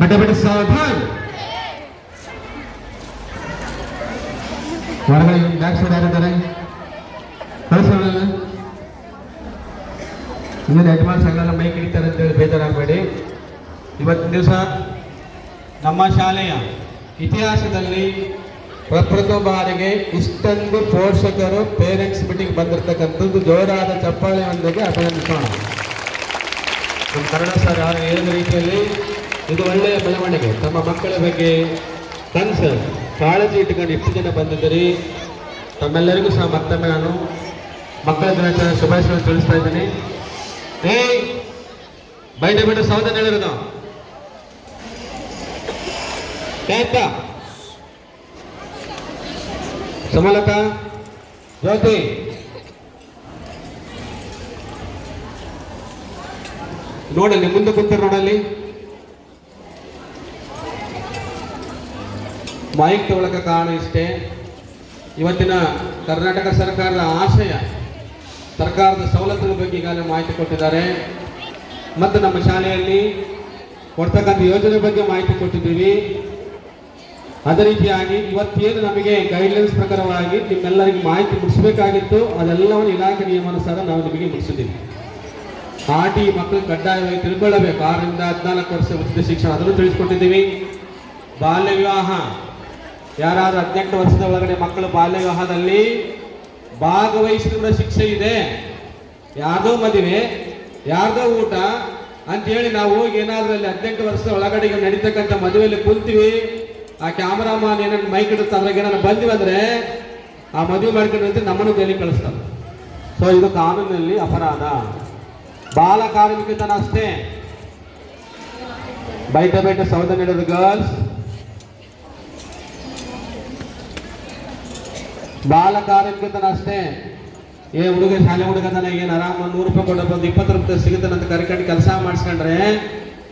બટે સાવધાન ಹೊರಗಡೆ back side ಯಾರಿದ್ದಾರೆ? ಕಳಿಸೋಣ ಇನ್ನೊಂದು ಅಡ್ವಾನ್ಸ್ ಆಗಲ್ಲ ಮೈಕ್ ಹಿಡಿತಾರೆ ಅಂತೇಳಿ ಬೇಜಾರಾಗಬೇಡಿ. ಇವತ್ತಿನ ದಿವಸ ನಮ್ಮ ಶಾಲೆಯ ಇತಿಹಾಸದಲ್ಲಿ ಪ್ರಪ್ರಥಮ ಬಾರಿಗೆ ಇಷ್ಟೊಂದು ಪೋಷಕರು ಪೇರೆಂಟ್ಸ್ ಮೀಟಿಂಗ್ ಬಂದಿರತಕ್ಕಂಥದ್ದು ಜೋರಾದ ಚಪ್ಪಾಳೆಯೊಂದಿಗೆ ಅಭಿನಂದಿಸೋಣ. ನಮ್ಮ ಕನ್ನಡ ಸರ್ ಯಾವ ರೀತಿಯಲ್ಲಿ ಇದು ಒಳ್ಳೆಯ ಬೆಳವಣಿಗೆ. ತಮ್ಮ ಮಕ್ಕಳ ಬಗ್ಗೆ ಕನ್ಸರ್ ಕಾಳಜಿ ಇಟ್ಟುಕೊಂಡು ಇಷ್ಟು ಜನ ಬಂದಿದ್ದೀರಿ. ತಮ್ಮೆಲ್ಲರಿಗೂ ಸಹ ಮತ್ತೊಮ್ಮೆ ನಾನು ಮಕ್ಕಳ ದಿನಾಚರಣೆ ಶುಭಾಶಯ ತಿಳಿಸ್ತಾ ಇದ್ದೀನಿ. ಏಯ್ ಬೈಟ ಬಿಟ್ಟು ಸೌದನ್ ಹೇಳಿರೋದು. ಕೇಳ್ತ ಸಮಲಕ ಜ್ಯೋತಿ. ನೋಡಲ್ಲಿ, ಮುಂದೆ ಕೂತಾರೆ ನೋಡಲ್ಲಿ. ಮೈಕ್ ತಗೊಳಕ ಕಾರಣ ಇಷ್ಟೇ. ಇವತ್ತಿನ ಕರ್ನಾಟಕ ಸರ್ಕಾರದ ಆಶಯ, ಸರ್ಕಾರದ ಸವಲತ್ತುಗಳ ಬಗ್ಗೆ ಈಗಾಗಲೇ ಮಾಹಿತಿ ಕೊಟ್ಟಿದ್ದಾರೆ. ಮತ್ತು ನಮ್ಮ ಶಾಲೆಯಲ್ಲಿ ಕೊಡ್ತಕ್ಕಂಥ ಯೋಜನೆ ಬಗ್ಗೆ ಮಾಹಿತಿ ಕೊಟ್ಟಿದ್ದೀವಿ. ಅದೇ ರೀತಿಯಾಗಿ ಇವತ್ತೇನು ನಮಗೆ ಗೈಡ್ಲೈನ್ಸ್ ಪ್ರಕಾರವಾಗಿ ನಿಮ್ಮೆಲ್ಲರಿಗೆ ಮಾಹಿತಿ ಮುಡಿಸಬೇಕಾಗಿತ್ತು, ಅದೆಲ್ಲವನ್ನು ಇಲಾಖೆ ನಿಯಮಾನುಸಾರ ನಾವು ನಿಮಗೆ ಮುಡಿಸಿದ್ದೀವಿ. ಆಟಿ ಮಕ್ಕಳು ಕಡ್ಡಾಯವಾಗಿ ತಿಳ್ಕೊಳ್ಳಬೇಕು. ಆರರಿಂದ ಹದಿನಾಲ್ಕು ವರ್ಷ ಉಚಿತ ಶಿಕ್ಷಣ ಅದನ್ನು ತಿಳಿಸ್ಕೊಟ್ಟಿದ್ದೀವಿ. ಬಾಲ್ಯ ವಿವಾಹ ಯಾರಾದ್ರೂ ಹದಿನೆಂಟು ವರ್ಷದ ಒಳಗಡೆ ಮಕ್ಕಳು ಬಾಲ್ಯ ವಿವಾಹದಲ್ಲಿ ಭಾಗವಹಿಸಿದ ಶಿಕ್ಷೆ ಇದೆ. ಯಾರ್ದೋ ಮದುವೆ, ಯಾರ್ದೋ ಊಟ ಅಂತ ಹೇಳಿ ನಾವು ಹೋಗಿ ಏನಾದ್ರೂ ಅಲ್ಲಿ ಹದಿನೆಂಟು ವರ್ಷದ ಒಳಗಡೆ ನಡೀತಕ್ಕಂಥ ಮದುವೆಯಲ್ಲಿ ಕುಂತೀವಿ. ಆ ಕ್ಯಾಮರಾಮನ್ ಏನಾದ್ರು ಮೈಕ್ ಇಡುತ್ತೆ ಅದ್ರಾಗ ಏನಾದ್ರು ಬಂದಿವಿ ಅಂದ್ರೆ ಆ ಮದುವೆ ಮಾಡ್ಕೊಂಡು ನಮ್ಮನ್ನು ಜೈಲಿಗೆ ಕಳಿಸ್ತಾರೆ ಸೊ ಇದು ಕಾನೂನಿನಲ್ಲಿ ಅಪರಾಧ. ಬಾಲ ಕಾರ್ಮಿಕತನ ಅಷ್ಟೇ. ಬೈಟ ಬೈಟ ಸೌದ ನೀಡೋದು ಗರ್ಲ್ಸ್ ಬಾಲ ಕಾರ್ಮಿಕತನ ಅಷ್ಟೇ ಏ ಹುಡುಗ, ಶಾಲೆ ಹುಡುಗತನ ಏನು ಆರಾಮ, ನೂರು ರೂಪಾಯಿ ಕೊಡ ಬಂದು ಇಪ್ಪತ್ತು ರೂಪಾಯಿ ಸಿಗುತ್ತಾನೆ ಅಂತ ಕರ್ಕೊಂಡು ಕೆಲಸ ಮಾಡಿಸ್ಕೊಂಡ್ರೆ,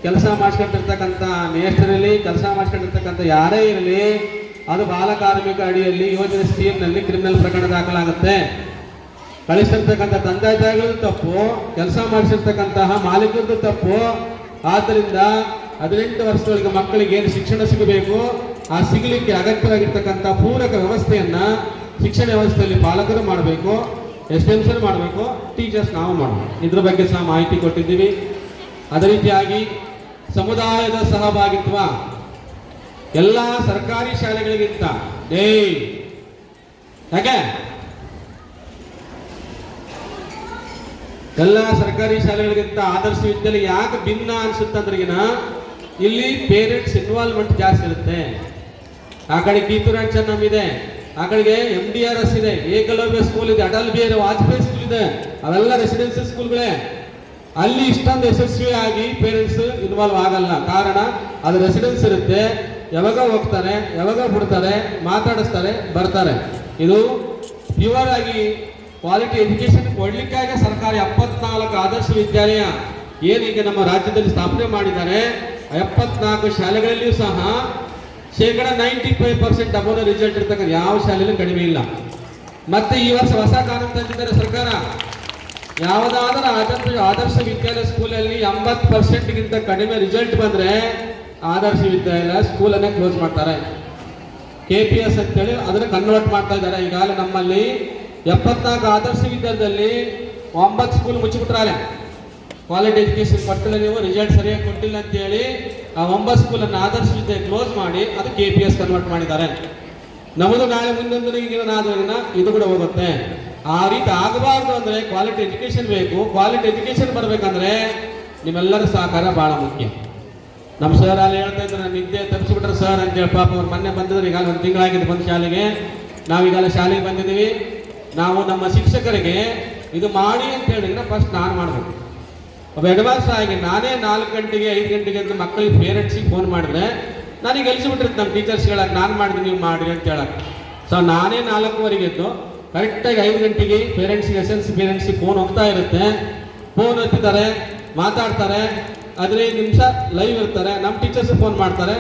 ಕೆಲಸ ಮಾಡಿಸ್ಕೊಂಡಿರ್ತಕ್ಕಂಥ ಮೇಸ್ಟರಲ್ಲಿ ಕೆಲಸ ಮಾಡಿಸ್ಕೊಂಡಿರ್ತಕ್ಕಂಥ ಯಾರೇ ಇರಲಿ, ಅದು ಬಾಲ ಕಾರ್ಮಿಕ ಅಡಿಯಲ್ಲಿ ಯೋಜನೆ ಸ್ಕೀಮ್ನಲ್ಲಿ ಕ್ರಿಮಿನಲ್ ಪ್ರಕರಣ ದಾಖಲಾಗುತ್ತೆ. ಕಳಿಸಿರ್ತಕ್ಕಂಥ ತಂದೆ ತಾಯಿಗಳು ತಪ್ಪು, ಕೆಲಸ ಮಾಡಿಸಿರ್ತಕ್ಕಂತಹ ಮಾಲೀಕರದ್ದು ತಪ್ಪು. ಆದ್ದರಿಂದ ಹದಿನೆಂಟು ವರ್ಷದೊಳಗೆ ಮಕ್ಕಳಿಗೆ ಏನು ಶಿಕ್ಷಣ ಸಿಗಬೇಕು, ಆ ಸಿಗಲಿಕ್ಕೆ ಅಗತ್ಯವಾಗಿರ್ತಕ್ಕಂಥ ಪೂರಕ ವ್ಯವಸ್ಥೆಯನ್ನ ಶಿಕ್ಷಣ ವ್ಯವಸ್ಥೆಯಲ್ಲಿ ಪಾಲಕರು ಮಾಡಬೇಕು ಎಕ್ಸ್ಟೆನ್ಷನ್ ಮಾಡಬೇಕು, ಟೀಚರ್ಸ್ ನಾವು ಮಾಡಬೇಕು ಇದ್ರ ಬಗ್ಗೆ ಸಹ ಮಾಹಿತಿ ಕೊಟ್ಟಿದ್ದೀವಿ. ಅದೇ ರೀತಿಯಾಗಿ ಸಮುದಾಯದ ಸಹಭಾಗಿತ್ವ ಎಲ್ಲ ಸರ್ಕಾರಿ ಶಾಲೆಗಳಿಗಿಂತ ಏಯ್! ಯಾಕೆ? ಎಲ್ಲ ಸರ್ಕಾರಿ ಶಾಲೆಗಳಿಗಿಂತ ಆದರ್ಶ ವಿದ್ಯಾಲಯ ಯಾಕೆ ಭಿನ್ನ ಅನ್ಸುತ್ತಂದ್ರಿಗಿನ ಇಲ್ಲಿ ಪೇರೆಂಟ್ಸ್ ಇನ್ವಾಲ್ವ್ಮೆಂಟ್ ಜಾಸ್ತಿ ಇರುತ್ತೆ. ಆ ಕಡೆ ಕೀತುರಾಜ್ ನಮ್ಮಿದೆ. ಆ ಕಡೆಗೆ ಎಂ ಡಿ ಆರ್ ಎಸ್ ಇದೆ ಏಕಲವ್ಯ ಸ್ಕೂಲ್ ಇದೆ, ಅಟಲ್ ಬಿಹಾರಿ ವಾಜಪೇಯಿ ಸ್ಕೂಲ್ ಇದೆ, ಅವೆಲ್ಲ ರೆಸಿಡೆನ್ಸಿ ಸ್ಕೂಲ್ಗಳೇ ಅಲ್ಲಿ ಇಷ್ಟೊಂದು ಆಗಿ ಪೇರೆಂಟ್ಸ್ ಇನ್ವಾಲ್ವ್ ಆಗಲ್ಲ. ಕಾರಣ, ಅದು ರೆಸಿಡೆನ್ಸ್ ಇರುತ್ತೆ. ಯಾವಾಗ ಹೋಗ್ತಾರೆ, ಯಾವಾಗ ಬಿಡ್ತಾರೆ, ಮಾತಾಡಿಸ್ತಾರೆ, ಬರ್ತಾರೆ. ಇದು ಪ್ಯೂರ್ ಆಗಿ ಕ್ವಾಲಿಟಿ ಎಜುಕೇಶನ್ ಕೊಡ್ಲಿಕ್ಕಾಗಿ ಸರ್ಕಾರ ಎಪ್ಪತ್ನಾಲ್ಕು ಆದರ್ಶ ವಿದ್ಯಾಲಯ ಏನೀಗ ನಮ್ಮ ರಾಜ್ಯದಲ್ಲಿ ಸ್ಥಾಪನೆ ಮಾಡಿದ್ದಾರೆ. ಎಪ್ಪತ್ನಾಲ್ಕು ಶಾಲೆಗಳಲ್ಲಿಯೂ ಸಹ ಶೇಕಡ ನೈಂಟಿ ಫೈವ್ ಪರ್ಸೆಂಟ್ ಅಬೋನ ರಿಸಲ್ಟ್ ಇರ್ತಕ್ಕಂಥ ಯಾವ ಶಾಲೆಯಲ್ಲೂ ಕಡಿಮೆ ಇಲ್ಲ. ಮತ್ತೆ ಈ ವರ್ಷ ಹೊಸ ಕಾನೂನು ತಂದಿದ್ದಾರೆ ಸರ್ಕಾರ. ಯಾವುದಾದ್ರೂ ಆದರ್ಶ ಆದರ್ಶ ವಿದ್ಯಾಲಯ ಸ್ಕೂಲಲ್ಲಿ ಎಂಬತ್ತು ಪರ್ಸೆಂಟ್ಗಿಂತ ಕಡಿಮೆ ರಿಸಲ್ಟ್ ಬಂದ್ರೆ ಆದರ್ಶ ವಿದ್ಯಾಲಯ ಸ್ಕೂಲನ್ನೇ ಕ್ಲೋಸ್ ಮಾಡ್ತಾರೆ. ಕೆ ಪಿ ಎಸ್ ಅಂತೇಳಿ ಅದನ್ನು ಕನ್ವರ್ಟ್ ಮಾಡ್ತಾ ಇದ್ದಾರೆ. ಈಗಾಗಲೇ ನಮ್ಮಲ್ಲಿ ಎಪ್ಪತ್ನಾಲ್ಕು ಆದರ್ಶ ವಿದ್ಯಾಲಯದಲ್ಲಿ ಒಂಬತ್ತು ಸ್ಕೂಲ್ ಮುಚ್ಚಿಬಿಟ್ರಾರೆ ಕ್ವಾಲಿಟಿ ಕೊಟ್ಟಿಲ್ಲ ನೀವು ರಿಸಲ್ಟ್ ಸರಿಯಾಗಿ ಕೊಟ್ಟಿಲ್ಲ ಅಂತೇಳಿ ಆ ಒಂಬತ್ತು ಸ್ಕೂಲನ್ನು ಆದರ್ಶ ವಿದ್ಯೆ ಕ್ಲೋಸ್ ಮಾಡಿ ಅದು ಕೆ ಪಿ ಎಸ್ ಕನ್ವರ್ಟ್ ಮಾಡಿದ್ದಾರೆ. ನಮ್ಮದು ನಾಳೆ ಮುಂದೊಂದು ದಿನ ಇದು ಕೂಡ ಹೋಗುತ್ತೆ. ಆ ರೀತಿ ಆಗಬಾರ್ದು ಅಂದ್ರೆ ಕ್ವಾಲಿಟಿ ಎಜುಕೇಶನ್ ಬೇಕು. ಕ್ವಾಲಿಟಿ ಎಜುಕೇಶನ್ ಬರಬೇಕಂದ್ರೆ ನಿಮ್ಮೆಲ್ಲರ ಸಹಕಾರ ಬಹಳ ಮುಖ್ಯ. ನಮ್ಮ ಸರ್ ಅಲ್ಲಿ ಹೇಳ್ತಾ ಇದ್ದಾರೆ, ನಾನು ನಿದ್ದೆ ತಪ್ಪಿಸ್ಬಿಟ್ರೆ ಸರ್ ಅಂತ ಹೇಳಿ ಪಾಪ ಅವ್ರು ಮೊನ್ನೆ ಬಂದಿದ್ರು ಈಗ ಒಂದು ತಿಂಗಳಾಗಿದೆ ಬಂದು ಶಾಲೆಗೆ. ನಾವು ಈಗಾಗಲೇ ಶಾಲೆಗೆ ಬಂದಿದ್ದೀವಿ. ನಾವು ನಮ್ಮ ಶಿಕ್ಷಕರಿಗೆ ಇದು ಮಾಡಿ ಅಂತ ಹೇಳಿದ್ರೆ ಫಸ್ಟ್ ನಾನು ಮಾಡಬೇಕು. ಅಡ್ವಾನ್ಸ್ ಆಗಿ ನಾನೇ ನಾಲ್ಕು ಗಂಟೆಗೆ, ಐದು ಗಂಟೆಗೆ ಅಂತ ಮಕ್ಕಳಿಗೆ ಪೇರೆಂಟ್ಸಿಗೆ ಫೋನ್ ಮಾಡಿದ್ರೆ, ನನಗೆ ಎಲ್ಸಿಬಿಟ್ಟಿರುತ್ತೆ ನಮ್ಮ ಟೀಚರ್ಸ್ ಹೇಳಕ್ಕೆ ನಾನು ಮಾಡಿದೆ ನೀವು ಮಾಡಿ ಅಂತ ಹೇಳಕ್ಕೆ ಸೊ ನಾನೇ ನಾಲ್ಕುವರೆಗೆ ಎದ್ದು ಕರೆಕ್ಟಾಗಿ ಐದು ಗಂಟೆಗೆ ಪೇರೆಂಟ್ಸ್ಗೆ ಎಸ್ ಎಲ್ ಸಿ ಪೇರೆಂಟ್ಸಿಗೆ ಫೋನ್ ಹೋಗ್ತಾ ಇರುತ್ತೆ. ಫೋನ್ ಹತ್ತಿದ್ದಾರೆ ಮಾತಾಡ್ತಾರೆ. ಹದಿನೈದು ನಿಮಿಷ ಲೈವ್ ಇರ್ತಾರೆ. ನಮ್ಮ ಟೀಚರ್ಸ್ ಫೋನ್ ಮಾಡ್ತಾರೆ.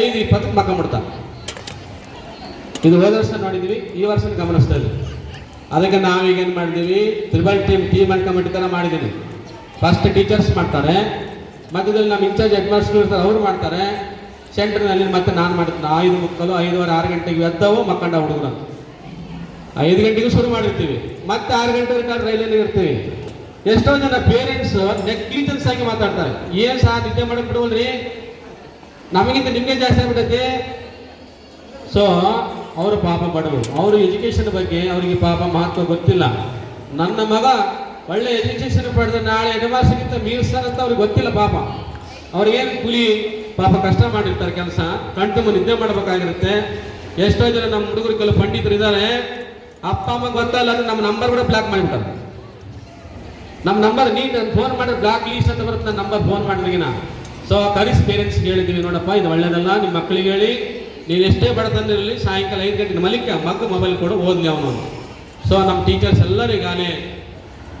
ಐದು ಇಪ್ಪತ್ತಕ್ಕೆ ಮಕ್ಕಂಬಿಡ್ತಾರೆ ಇದು ಹೋದ ವರ್ಷ ನೋಡಿದ್ದೀವಿ ಈ ವರ್ಷ ಗಮನಿಸ್ತಾ ಇದ್ದೀವಿ ಅದಕ್ಕೆ ನಾವೀಗೇನು ಮಾಡಿದ್ದೀವಿ triple team team and committee ಥರ ಮಾಡಿದ್ದೀವಿ ಫಸ್ಟ್ ಟೀಚರ್ಸ್ ಮಾಡ್ತಾರೆ. ಮಧ್ಯದಲ್ಲಿ ನಮ್ಮ ಇನ್ಚಾರ್ಜ್ ಹೆಡ್ ಮಾಸ್ಟರ್ ಇರ್ತಾರೆ ಅವ್ರು ಮಾಡ್ತಾರೆ. ಸೆಂಟರ್ನಲ್ಲಿ ಮತ್ತೆ ನಾನು ಮಾಡ್ತೀನಿ. ಐದು ಮುಕ್ಕಲು, ಐದುವರೆ, ಆರು ಗಂಟೆಗೆ ಎದ್ದವು, ಮಕ್ಕಂಡ ಹುಡುಗರು. ಐದು ಗಂಟೆಗೆ ಶುರು ಮಾಡಿರ್ತೀವಿ. ಮತ್ತೆ ಆರು ಗಂಟೆ ಕಾಲ ರೈಲಲ್ಲಿ ಇರ್ತೀವಿ. ಎಷ್ಟೋ ಜನ ಪೇರೆಂಟ್ಸ್ ನೆಗ್ಲಿಜೆನ್ಸ್ ಆಗಿ ಮಾತಾಡ್ತಾರೆ. ಏನ್ ಸಹ ನಿದ್ದೆ ಮಾಡಕ್ ಬಿಡುವಲ್ರಿ? ನಮಗಿಂತ ನಿಮಗೆ ಜಾಸ್ತಿ ಆಗ್ಬಿಟ್ಟೈತಿ ಸೊ ಅವರು ಪಾಪ ಬಡವರು. ಅವರು ಎಜುಕೇಶನ್ ಬಗ್ಗೆ ಅವರಿಗೆ ಪಾಪ ಮಹತ್ವ ಗೊತ್ತಿಲ್ಲ. ನನ್ನ ಮಗ ಒಳ್ಳೆ ಎಜುಕೇಶನ್ ಪಡೆದ ನಾಳೆ ಎಡಮಾಸಿಗಿಂತ ಅಂತ ಅವ್ರಿಗೆ ಗೊತ್ತಿಲ್ಲ ಪಾಪ. ಅವ್ರಿಗೇನು ಕೂಲಿ? ಪಾಪ ಕಷ್ಟ ಮಾಡಿರ್ತಾರೆ ಕೆಲಸ. ಕಣ್ತುಂಬ ನಿದ್ದೆ ಮಾಡಬೇಕಾಗಿರುತ್ತೆ. ಎಷ್ಟೋ ಜನ ನಮ್ಮ ಹುಡುಗರು ಕೆಲವು ಪಂಡಿತರು ಇದ್ದಾರೆ ಅಪ್ಪ, ಅಮ್ಮ ಗೊತ್ತಲ್ಲ ಅಂದ್ರೆ ನಮ್ಮ ನಂಬರ್ ಕೂಡ ಬ್ಲಾಕ್ ಮಾಡಿಬಿಟ್ಟಾರೆ ನಮ್ಮ ನಂಬರ್ ನೀಟ್ ಫೋನ್ ಮಾಡಿ ಬ್ಲಾಕ್ ಲೀಸ್ಟ್ ಅಂತ ಬರುತ್ತೆ. ನನ್ನ ನಂಬರ್ ಫೋನ್ ಮಾಡಿದ್ರಿಗಿನ ಸೊ ಕರಿಸ್ ಪೇರೆಂಟ್ಸ್ ಹೇಳಿದ್ದೀವಿ ನೋಡಪ್ಪ, ಇದು ಒಳ್ಳೇದಲ್ಲ. ನಿಮ್ಮ ಮಕ್ಕಳಿಗೆ ಹೇಳಿ. ನೀನು ಎಷ್ಟೇ ಬಡತಂದಿರಲಿ ಸಾಯಂಕಾಲ ಐದು ಗಂಟೆ ಮಲಿಕ ಮಗ ಮೊಬೈಲ್ ಕೂಡ, ಓದ್ಲಿ ಅವನು ಸೊ ನಮ್ಮ ಟೀಚರ್ಸ್ ಎಲ್ಲರೂ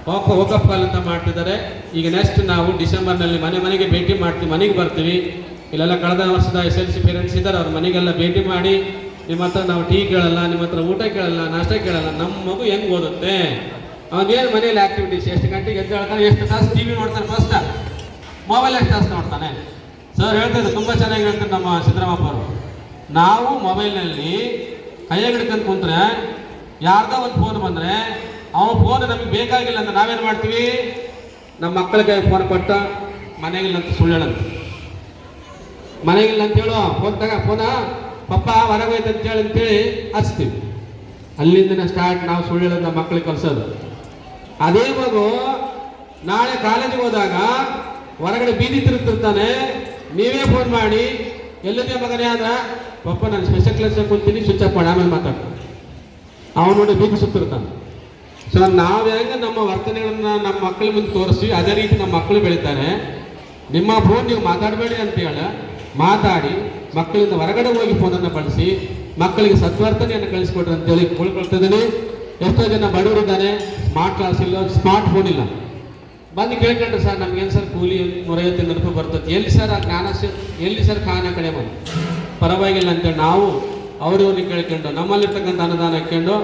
ಈಗಾಗಲೇ ಹೋಗ ಹೋಗಪ್ ಕಾಲ್ ಅಂತ ಮಾಡ್ತಿದ್ದಾರೆ. ಈಗ ನೆಕ್ಸ್ಟ್ ನಾವು ಡಿಸೆಂಬರ್ನಲ್ಲಿ ಮನೆ ಮನೆಗೆ ಭೇಟಿ ಮಾಡ್ತೀವಿ. ಮನೆಗೆ ಬರ್ತೀವಿ. ಇಲ್ಲೆಲ್ಲ ಕಳೆದ ವರ್ಷದ ಎಸ್ ಎಲ್ ಸಿ ಪೇರೆಂಟ್ಸ್ ಇದ್ದಾರೆ. ಅವ್ರ ಮನೆಗೆಲ್ಲ ಭೇಟಿ ಮಾಡಿ ನಿಮ್ಮ ಹತ್ರ ನಾವು ಟೀ ಕೇಳಲ್ಲ, ನಿಮ್ಮ ಹತ್ರ ಊಟ ಕೇಳಲ್ಲ, ನಾಷ್ಟ ಕೇಳಲ್ಲ, ನಮ್ಮ ಮಗು ಹೆಂಗ್ ಓದುತ್ತೆ? ಅವನೇನು ಮನೇಲಿ ಆಕ್ಟಿವಿಟೀಸ್ ಎಷ್ಟು ಗಂಟೆಗೆ ಎದ್ದು ಹೇಳ್ತಾನೆ, ಎಷ್ಟು ತಾಸು ಟಿ ವಿ ನೋಡ್ತಾನೆ ಫಸ್ಟ್ ಮೊಬೈಲ್ ಎಷ್ಟು ತಾಸು ನೋಡ್ತಾನೆ? ಸರ್ ಹೇಳ್ತಾರೆ ತುಂಬ ಚೆನ್ನಾಗಿ ಹೇಳ್ತಾರೆ ನಮ್ಮ ಸಿದ್ದರಾಮಪ್ಪ ಅವರು. ನಾವು ಮೊಬೈಲ್ನಲ್ಲಿ ಕೈಯಾಗ ಹಿಡ್ಕೊಂಡು ಕುಂತ್ರೆ, ಯಾರ್ದೋ ಒಂದು ಫೋನ್ ಬಂದರೆ ಅವ ಫೋನ್ ನಮಗೆ ಬೇಕಾಗಿಲ್ಲ ಅಂತ ನಾವೇನು ಮಾಡ್ತೀವಿ? ನಮ್ಮ ಮಕ್ಕಳ ಕೈ ಫೋನ್ ಕೊಟ್ಟ, ಮನೆಗಿಲ್ಲ ಅಂತ ಸುಳ್ಳು ಹೇಳಂತ ಮನೆಗಿಲ್ಲ ಅಂತ ಹೇಳು ಫೋನ್ ತಗ ಫೋನ ಪಪ್ಪ ಹೊರಗೋಯ್ತು ಅಂತೇಳಿ ಅಂತೇಳಿ ಹಚ್ತೀವಿ. ಅಲ್ಲಿಂದನೇ ಸ್ಟಾರ್ಟ್ ನಾವು ಸುಳ್ಳು ಹೇಳೋದು ನಮ್ಮ ಮಕ್ಕಳಿಗೆ ಕಲಿಸೋದು. ಅದೇ ಮಗು, ನಾಳೆ ಕಾಲೇಜಿಗೆ ಹೋದಾಗ ಹೊರಗಡೆ ಬೀದಿ ತಿರುತ್ತಿರ್ತಾನೆ ನೀವೇ ಫೋನ್ ಮಾಡಿ, ಎಲ್ಲದೇ ಮಗನೇ ಆದ್ರೆ? ಪಪ್ಪ, ನಾನು ಸ್ಪೆಷಲ್ ಕ್ಲಾಸ್ ಕೂತೀನಿ ಸ್ವಿಚ್ ಆಫ್ ಮಾಡಿ, ಆಮೇಲೆ ಮಾತಾಡ್ತಾನೆ. ಅವನು ನೋಡಿ ಬೀದಿ ಸುತ್ತಿರ್ತಾನೆ. ಸೊ ನಾವು ಹೆಂಗೆ ನಮ್ಮ ವರ್ತನೆಗಳನ್ನ ನಮ್ಮ ಮಕ್ಕಳ ಮುಂದೆ ತೋರಿಸ್ತೀವಿ ಅದೇ ರೀತಿ ನಮ್ಮ ಮಕ್ಕಳು ಬೆಳಿತಾರೆ. ನಿಮ್ಮ ಫೋನ್ ನೀವು ಮಾತಾಡಬೇಡಿ ಅಂತ ಹೇಳ, ಮಾತಾಡಿ, ಮಕ್ಕಳಿಂದ ಹೊರಗಡೆ ಹೋಗಿ ಫೋನನ್ನು ಬಳಸಿ, ಮಕ್ಕಳಿಗೆ ಸದ್ವರ್ತನೆಯನ್ನು ಕಳಿಸ್ಕೊಡ್ರಿ ಅಂತೇಳಿ ಕೇಳ್ಕೊಳ್ತಿದ್ದೀನಿ ಎಷ್ಟೋ ಜನ ಬಡವರಿದ್ದಾರೆ ಸ್ಮಾರ್ಟ್ ಕ್ಲಾಸ್ ಇಲ್ಲ ಸ್ಮಾರ್ಟ್ ಫೋನ್ ಇಲ್ಲ. ಬಂದು ಕೇಳ್ಕೊಂಡ್ರೆ ಸರ್ ನಮ್ಗೇನು ಸರ್ ಕೂಲಿ ನೂರೈವತ್ತು ರೂಪಾಯಿ ಬರ್ತದೆ? ಎಲ್ಲಿ ಸರ್ ಆ ಜ್ಞಾನ ಎಲ್ಲಿ ಸರ್ ಖಾನ ಕಡೆ ಬಂದು? ಪರವಾಗಿಲ್ಲ ಅಂತೇಳಿ ನಾವು ಅವ್ರವ್ರಿಗೆ ಕೇಳ್ಕೊಂಡು ನಮ್ಮಲ್ಲಿರ್ತಕ್ಕಂಥ ಅನುದಾನ ಹಾಕ್ಕೊಂಡು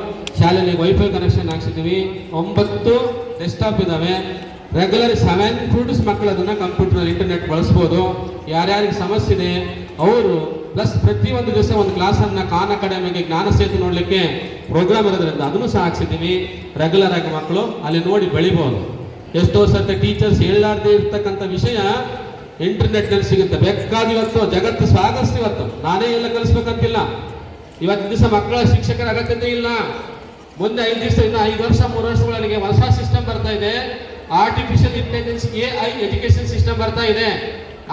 ಶಾಲೆಯಲ್ಲಿ ವೈಫೈ ಕನೆಕ್ಷನ್ ಹಾಕ್ಸಿದ್ದೀವಿ. ಒಂಬತ್ತು ಡೆಸ್ಕ್ಟಾಪ್ ಇದ್ದಾವೆ ರೆಗ್ಯುಲರ್ ಸೆವೆನ್ ಸ್ಟೂಡೆಂಟ್ಸ್ ಮಕ್ಕಳು ಅದನ್ನು ಕಂಪ್ಯೂಟರ್ ಇಂಟರ್ನೆಟ್ ಬಳಸ್ಬೋದು. ಯಾರ್ಯಾರಿಗೆ ಸಮಸ್ಯೆ ಇದೆ, ಅವರು ಪ್ಲಸ್ ಪ್ರತಿಯೊಂದು ದಿವಸ ಒಂದು ಕ್ಲಾಸನ್ನು ಖಾನ್ ಅಕಾಡೆಮಿಗೆ ಜ್ಞಾನ ಸೇತು ನೋಡಲಿಕ್ಕೆ ಪ್ರೋಗ್ರಾಮ್ ಇರೋದ್ರಿಂದ ಅದನ್ನು ಸಹ ಹಾಕ್ಸಿದ್ದೀವಿ. ರೆಗ್ಯುಲರ್ ಆಗಿ ಮಕ್ಕಳು ಅಲ್ಲಿ ನೋಡಿ ಬೆಳಿಬೋದು. ಎಷ್ಟೋ ಸರ್ತಿ ಟೀಚರ್ಸ್ ಹೇಳಲಾರ್ದೇ ಇರ್ತಕ್ಕಂಥ ವಿಷಯ ಇಂಟರ್ನೆಟ್ನಲ್ಲಿ ಸಿಗುತ್ತೆ. ಬೇಕಾದ ಜಗತ್ತು ಸಾಗಸ್ತು ಇವತ್ತು. ನಾನೇ ಎಲ್ಲ ಕಲಿಸ್ಬೇಕಂತಿಲ್ಲ. ಇವತ್ತು ದಿವಸ ಮಕ್ಕಳ ಶಿಕ್ಷಕರ ಅಗತ್ಯತೆ ಇಲ್ಲ. ಮುಂದೆ ಐದು ದಿವಸ ಇನ್ನು ಐದು ವರ್ಷ, ಮೂರು ವರ್ಷಗಳಿಗೆ ಹೊಸ ಸಿಸ್ಟಮ್ ಬರ್ತಾ ಇದೆ. Artificial intelligence A I education system ಬರ್ತಾ ಇದೆ.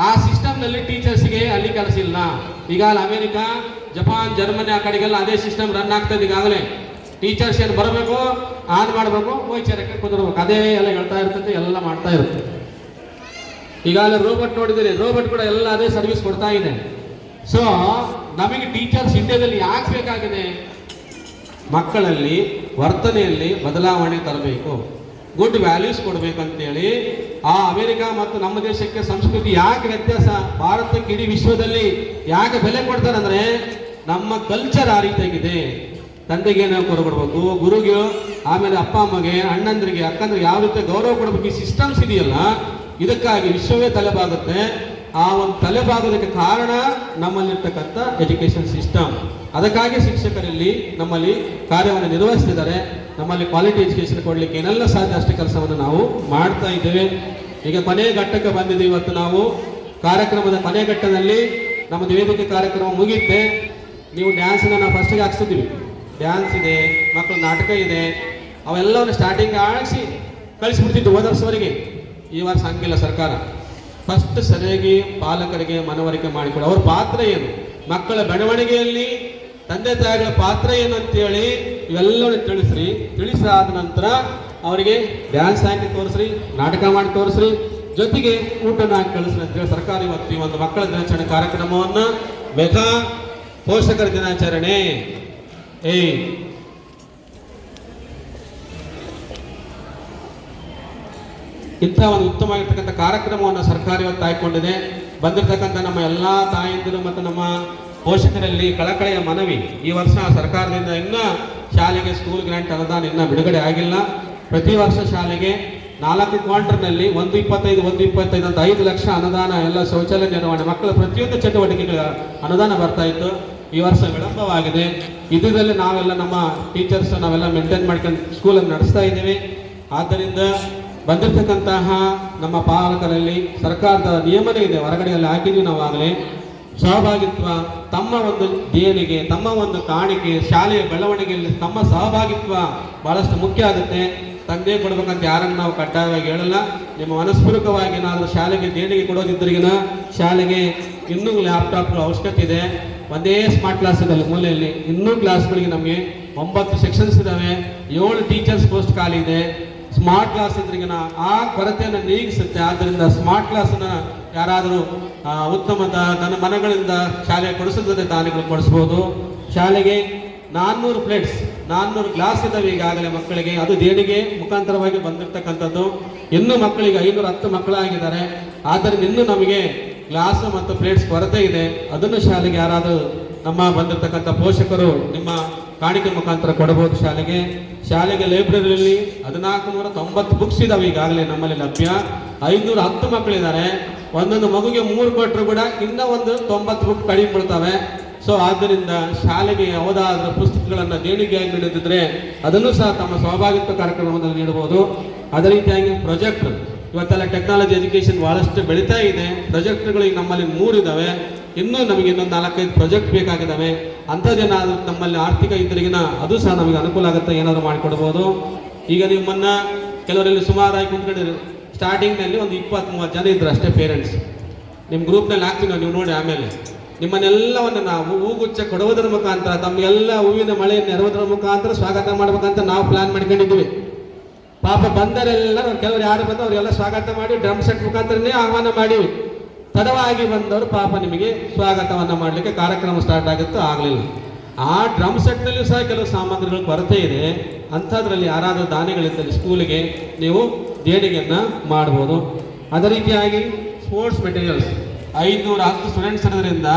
ಆ ಸಿಸ್ಟಮ್ನಲ್ಲಿ ಟೀಚರ್ಸ್ಗೆ ಅಲ್ಲಿ ಕೆಲಸ ಇಲ್ಲ. ಈಗ ಅಲ್ಲಿ ಅಮೆರಿಕ, ಜಪಾನ್, ಜರ್ಮನಿ ಆ ಕಡೆಗೆಲ್ಲ ಅದೇ ಸಿಸ್ಟಮ್ ರನ್ ಆಗ್ತಾ ಇದೆ ಈಗಾಗಲೇ. ಟೀಚರ್ಸ್ ಏನು ಬರಬೇಕು, ಆನ್ ಮಾಡಬೇಕು ವೈಚಾರಕ್ಕೆ ಕುದುರ್ಬೇಕು. ಅದೇ ಎಲ್ಲ ಹೇಳ್ತಾ ಇರ್ತದೆ, ಎಲ್ಲ ಮಾಡ್ತಾ ಇರುತ್ತೆ ಈಗಾಗಲೇ ರೋಬೋಟ್ ನೋಡಿದಿರಿ ರೋಬೋಟ್ ಕೂಡ ಎಲ್ಲ ಅದೇ ಸರ್ವಿಸ್ ಕೊಡ್ತಾ ಇದೆ. ಸೊ ನಮಗೆ ಟೀಚರ್ಸ್ ಇಂಡಿಯಾದಲ್ಲಿ ಯಾಕೆ ಬೇಕಾಗಿದೆ? ಮಕ್ಕಳಲ್ಲಿ ವರ್ತನೆಯಲ್ಲಿ ಬದಲಾವಣೆ ತರಬೇಕು. ಗುಡ್ ವ್ಯಾಲ್ಯೂಸ್ ಕೊಡಬೇಕು ಅಂತೇಳಿ ಆ ಅಮೆರಿಕ ಮತ್ತು ನಮ್ಮ ದೇಶಕ್ಕೆ ಸಂಸ್ಕೃತಿ ಯಾಕೆ ವ್ಯತ್ಯಾಸ? ಭಾರತಕ್ಕೆ ಇಡೀ ವಿಶ್ವದಲ್ಲಿ ಯಾಕೆ ಬೆಲೆ ಕೊಡ್ತಾರೆ ಅಂದರೆ ನಮ್ಮ ಕಲ್ಚರ್ ಆ ರೀತಿಯಾಗಿದೆ. ತಂದೆಗೆ ನಾವು ಕೊಡಬೇಕು? ಗುರುಗೆ, ಆಮೇಲೆ ಅಪ್ಪ ಅಮ್ಮಗೆ, ಅಣ್ಣಂದ್ರಿಗೆ, ಅಕ್ಕಂದ್ರಿಗೆ ಯಾವ ರೀತಿ ಗೌರವ ಕೊಡಬೇಕು? ಈ ಸಿಸ್ಟಮ್ಸ್ ಇದೆಯಲ್ಲ, ಇದಕ್ಕಾಗಿ ವಿಶ್ವವೇ ತಲೆಬಾಗುತ್ತೆ ಆ ಒಂದು ತಲೆಬಾಗೋದಕ್ಕೆ ಕಾರಣ ನಮ್ಮಲ್ಲಿರ್ತಕ್ಕಂಥ ಎಜುಕೇಷನ್ ಸಿಸ್ಟಮ್. ಅದಕ್ಕಾಗಿ ಶಿಕ್ಷಕರಲ್ಲಿ ನಮ್ಮಲ್ಲಿ ಕಾರ್ಯವನ್ನು ನಿರ್ವಹಿಸ್ತಿದ್ದಾರೆ. ನಮ್ಮಲ್ಲಿ ಕ್ವಾಲಿಟಿ ಎಜುಕೇಶನ್ ಕೊಡಲಿಕ್ಕೆ ಏನೆಲ್ಲ ಸಾಧ್ಯ ಅಷ್ಟು ಕೆಲಸವನ್ನು ನಾವು ಮಾಡ್ತಾ ಇದ್ದೇವೆ. ಈಗ ಕೊನೆಯ ಘಟ್ಟಕ್ಕೆ ಬಂದಿದ್ದೀವಿ ಇವತ್ತು ನಾವು. ಕಾರ್ಯಕ್ರಮದ ಕೊನೆಯ ಘಟ್ಟದಲ್ಲಿ ನಮ್ಮ ವೇದಿಕೆ ಕಾರ್ಯಕ್ರಮ ಮುಗಿಯುತ್ತೆ. ನೀವು ಡ್ಯಾನ್ಸನ್ನ ನಾವು ಫಸ್ಟಿಗೆ ಹಾಕ್ಸಿದ್ದೀವಿ ಡ್ಯಾನ್ಸ್ ಇದೆ ಮಕ್ಕಳು ನಾಟಕ ಇದೆ. ಅವೆಲ್ಲವನ್ನು ಸ್ಟಾರ್ಟಿಂಗ್ ಆಡಿಸಿ ಕಳಿಸ್ಬಿಡ್ತಿದ್ದು ಹೋದ ವರ್ಷವರೆಗೆ. ಈ ವರ್ಷ ಹಂಗಿಲ್ಲ ಸರ್ಕಾರ. ಫಸ್ಟ್ ಸರಿಯಾಗಿ ಪಾಲಕರಿಗೆ ಮನವರಿಕೆ ಮಾಡಿಕೊಡು. ಅವ್ರ ಪಾತ್ರ ಏನು? ಮಕ್ಕಳ ಬೆಳವಣಿಗೆಯಲ್ಲಿ, ತಂದೆ ತಾಯಿಗಳ ಪಾತ್ರ ಏನು ಅಂತೇಳಿ ಇವೆಲ್ಲವನ್ನು ತಿಳಿಸ್ರಿ. ತಿಳಿಸಾದ ನಂತರ ಅವರಿಗೆ ಡ್ಯಾನ್ಸ್ ಹಾಕಿ ತೋರಿಸ್ರಿ, ನಾಟಕ ಮಾಡಿ ತೋರಿಸ್ರಿ. ಜೊತೆಗೆ ಊಟನ ಹಾಕಿ ಕಳಿಸ್ರಿ ಅಂತೇಳಿ ಸರ್ಕಾರ ಇವತ್ತು ಈ ಒಂದು ಮಕ್ಕಳ ದಿನಾಚರಣೆ ಕಾರ್ಯಕ್ರಮವನ್ನು ಮೆಗಾ ಪೋಷಕರ ದಿನಾಚರಣೆ. ಏಯ್ ಇಂಥ ಒಂದು ಉತ್ತಮವಾಗಿರ್ತಕ್ಕಂಥ ಕಾರ್ಯಕ್ರಮವನ್ನು ಸರ್ಕಾರ ಇವತ್ತು ಆಯ್ಕೊಂಡಿದೆ ಬಂದಿರತಕ್ಕಂಥ ನಮ್ಮ ಎಲ್ಲ ತಾಯಂದಿರು ಮತ್ತು ನಮ್ಮ ಪೋಷಕರಲ್ಲಿ ಕಳಕಳಿಯ ಮನವಿ ಈ ವರ್ಷ ಸರ್ಕಾರದಿಂದ ಇನ್ನೂ ಶಾಲೆಗೆ ಸ್ಕೂಲ್ ಗ್ರ್ಯಾಂಟ್ ಅನುದಾನ ಇನ್ನೂ ಬಿಡುಗಡೆ ಆಗಿಲ್ಲ. ಪ್ರತಿ ವರ್ಷ ಶಾಲೆಗೆ ನಾಲ್ಕು ಕ್ವಾರ್ಟರ್ನಲ್ಲಿ ಒಂದು ಇಪ್ಪತ್ತೈದು ಒಂದು ಇಪ್ಪತ್ತೈದು ಅಂತ ಐದು ಲಕ್ಷ ಅನುದಾನ ಎಲ್ಲ ಶೌಚಾಲಯ ನಿರ್ವಹಣೆ ಮಕ್ಕಳ ಪ್ರತಿಯೊಂದು ಚಟುವಟಿಕೆಗಳ ಅನುದಾನ ಬರ್ತಾ ಇತ್ತು. ಈ ವರ್ಷ ವಿಳಂಬವಾಗಿದೆ. ಇದರಲ್ಲಿ ನಾವೆಲ್ಲ ನಮ್ಮ ಟೀಚರ್ಸ್ ನಾವೆಲ್ಲ ಮೇಂಟೈನ್ ಮಾಡ್ಕೊಂಡು ಸ್ಕೂಲನ್ನು ನಡೆಸ್ತಾ ಇದ್ದೀವಿ. ಆದ್ದರಿಂದ ಬಂದಿರತಕ್ಕಂತಹ ನಮ್ಮ ಪಾಲಕರಲ್ಲಿ ಸರ್ಕಾರದ ನಿಯಮನೇ ಇದೆ, ಹೊರಗಡೆಯಲ್ಲಿ ಹಾಕಿದ್ವಿ ನಾವು ಆಗಲೇ ಸಹಭಾಗಿತ್ವ, ತಮ್ಮ ಒಂದು ದೇಣಿಗೆ, ತಮ್ಮ ಒಂದು ಕಾಣಿಕೆ, ಶಾಲೆಯ ಬೆಳವಣಿಗೆಯಲ್ಲಿ ತಮ್ಮ ಸಹಭಾಗಿತ್ವ ಬಹಳಷ್ಟು ಮುಖ್ಯ ಆಗುತ್ತೆ. ತಂದೆ ಕೊಡ್ಬೇಕಂತ ಯಾರನ್ನು ನಾವು ಕಡ್ಡಾಯವಾಗಿ ಹೇಳಲ್ಲ. ನಿಮ್ಮ ಮನಸ್ಪೂರ್ವಕವಾಗಿ ಏನಾದರೂ ಶಾಲೆಗೆ ದೇಣಿಗೆ ಕೊಡೋದಿದ್ರಿಗಿನ ಶಾಲೆಗೆ ಇನ್ನೂ ಲ್ಯಾಪ್ಟಾಪ್ಗಳ ಅವಶ್ಯಕತೆ ಇದೆ. ಒಂದೇ ಸ್ಮಾರ್ಟ್ ಕ್ಲಾಸ್ ಇದೆ ಮೂಲೆಯಲ್ಲಿ ಇನ್ನೂ ಕ್ಲಾಸ್ಗಳಿಗೆ ನಮಗೆ ಒಂಬತ್ತು ಸೆಕ್ಷನ್ಸ್ ಇದ್ದಾವೆ ಏಳು ಟೀಚರ್ಸ್ ಪೋಸ್ಟ್ ಖಾಲಿ ಇದೆ. ಸ್ಮಾರ್ಟ್ ಕ್ಲಾಸ್ ಇದ್ರಿಗೆ ಆ ಕೊರತೆಯನ್ನು ನೀಗಿಸುತ್ತೆ. ಆದ್ದರಿಂದ ಸ್ಮಾರ್ಟ್ ಕ್ಲಾಸನ್ನು ಯಾರಾದರೂ ಉತ್ತಮ ತನ್ನ ಮನಗಳಿಂದ ಶಾಲೆಗೆ ಕೊಡಿಸಿದ್ರೆ ದಾನಿಗಳು ಕೊಡಿಸ್ಬೋದು. ಶಾಲೆಗೆ ನಾನ್ನೂರು ಪ್ಲೇಟ್ಸ್, ನಾನ್ನೂರು ಗ್ಲಾಸ್ ಇದ್ದಾವೆ ಈಗಾಗಲೇ ಮಕ್ಕಳಿಗೆ. ಅದು ದೇಣಿಗೆ ಮುಖಾಂತರವಾಗಿ ಬಂದಿರತಕ್ಕಂಥದ್ದು. ಇನ್ನೂ ಮಕ್ಕಳಿಗೆ ಐನೂರು ಹತ್ತು ಮಕ್ಕಳಾಗಿದ್ದಾರೆ. ಆದ್ದರಿಂದ ಇನ್ನೂ ನಮಗೆ ಗ್ಲಾಸ್ ಮತ್ತು ಪ್ಲೇಟ್ಸ್ ಕೊರತೆ ಇದೆ. ಅದನ್ನು ಶಾಲೆಗೆ ಯಾರಾದರೂ ನಮ್ಮ ಬಂದಿರತಕ್ಕಂಥ ಪೋಷಕರು ನಿಮ್ಮ ಕಾಣಿಕೆ ಮುಖಾಂತರ ಕೊಡಬಹುದು ಶಾಲೆಗೆ. ಶಾಲೆಗೆ ಲೈಬ್ರರಿಯಲ್ಲಿ ಹದಿನಾಲ್ಕು ನೂರ ತೊಂಬತ್ತು ಬುಕ್ಸ್ ಇದಾವೆ ಈಗಾಗಲೇ ನಮ್ಮಲ್ಲಿ ಲಭ್ಯ. ಐನೂರ ಹತ್ತು ಮಕ್ಕಳಿದ್ದಾರೆ. ಒಂದೊಂದು ಮಗುಗೆ ಮೂರು ಕೊಟ್ಟರು ಕೂಡ ಇನ್ನೂ ಒಂದು ತೊಂಬತ್ತು ಬುಕ್ ಕಡಿಮೆ ಬೀಳ್ತವೆ. ಸೊ ಆದ್ದರಿಂದ ಶಾಲೆಗೆ ಯಾವುದಾದ್ರೂ ಪುಸ್ತಕಗಳನ್ನು ದೇಣಿಗೆಯಾಗಿ ನೀಡುತ್ತಿದ್ರೆ ಅದನ್ನು ಸಹ ತಮ್ಮ ಸಹಭಾಗಿತ್ವ ಕಾರ್ಯಕ್ರಮದಲ್ಲಿ ನೀಡಬಹುದು. ಅದೇ ರೀತಿಯಾಗಿ ಪ್ರಾಜೆಕ್ಟ್ ಇವತ್ತೆಲ್ಲ ಟೆಕ್ನಾಲಜಿ ಎಜುಕೇಶನ್ ಬಹಳಷ್ಟು ಬೆಳೀತಾ ಇದೆ. ಪ್ರಾಜೆಕ್ಟ್ಗಳು ಈಗ ನಮ್ಮಲ್ಲಿ ಮೂರು ಇದ್ದಾವೆ ಇನ್ನೂ ನಮಗೆ ಇನ್ನೊಂದು ನಾಲ್ಕೈದು ಪ್ರಾಜೆಕ್ಟ್ ಬೇಕಾಗಿದ್ದಾವೆ ಅಂಥದ್ದೇನಾದರೂ ನಮ್ಮಲ್ಲಿ ಆರ್ಥಿಕ ಇದ್ದರಿಗಿನ ಅದು ಸಹ ನಮಗೆ ಅನುಕೂಲ ಆಗುತ್ತೆ, ಏನಾದರೂ ಮಾಡಿಕೊಡ್ಬೋದು. ಈಗ ನಿಮ್ಮನ್ನ ಕೆಲವರಲ್ಲಿ ಸುಮಾರಾಗಿ ಕುಂತ್ಕೊಂಡಿರಿ ಸ್ಟಾರ್ಟಿಂಗ್ನಲ್ಲಿ ಒಂದು ಇಪ್ಪತ್ತ್ ಮೂವತ್ತು ಜನ ಇದ್ರು ಅಷ್ಟೇ ಪೇರೆಂಟ್ಸ್ ನಿಮ್ಮ ಗ್ರೂಪ್ನಲ್ಲಿ ಹಾಕ್ತೀವಿ ನಾವು ನೀವು ನೋಡಿ ಆಮೇಲೆ. ನಿಮ್ಮನ್ನೆಲ್ಲವನ್ನು ನಾವು ಹೂಗುಚ್ಚ ಕೊಡುವುದರ ಮುಖಾಂತರ ತಮಗೆಲ್ಲ ಹೂವಿನ ಮಳೆ ನೆರವುದರ ಮುಖಾಂತರ ಸ್ವಾಗತ ಮಾಡಬೇಕಂತ ನಾವು ಪ್ಲಾನ್ ಮಾಡ್ಕೊಂಡಿದ್ದೀವಿ. ಪಾಪ ಬಂದರೆಲ್ಲ ಕೆಲವರು ಯಾರು ಬಂದು ಅವರೆಲ್ಲ ಸ್ವಾಗತ ಮಾಡಿ ಡ್ರಮ್ ಸೆಟ್ ಮುಖಾಂತರನೇ ಆಹ್ವಾನ ಮಾಡಿವಿ. ತಡವಾಗಿ ಬಂದವರು ಪಾಪ ನಿಮಗೆ ಸ್ವಾಗತವನ್ನ ಮಾಡಲಿಕ್ಕೆ ಕಾರ್ಯಕ್ರಮ ಸ್ಟಾರ್ಟ್ ಆಗುತ್ತೋ, ಆಗಲಿಲ್ಲ. ಆ ಡ್ರಮ್ ಸೆಟ್ನಲ್ಲೂ ಸಹ ಕೆಲವು ಸಾಮಗ್ರಿಗಳು ಕೊರತೆ ಇದೆ. ಅಂಥದ್ರಲ್ಲಿ ಯಾರಾದರೂ ದಾನಿಗಳಿದ್ದಲ್ಲಿ ಸ್ಕೂಲಿಗೆ ನೀವು ದೇಣಿಗೆಯನ್ನು ಮಾಡ್ಬೋದು. ಅದೇ ರೀತಿಯಾಗಿ ಸ್ಪೋರ್ಟ್ಸ್ ಮೆಟೀರಿಯಲ್ಸ್ ಐದುನೂರ ಹತ್ತು ಸ್ಟೂಡೆಂಟ್ಸ್ ಇರೋದ್ರಿಂದ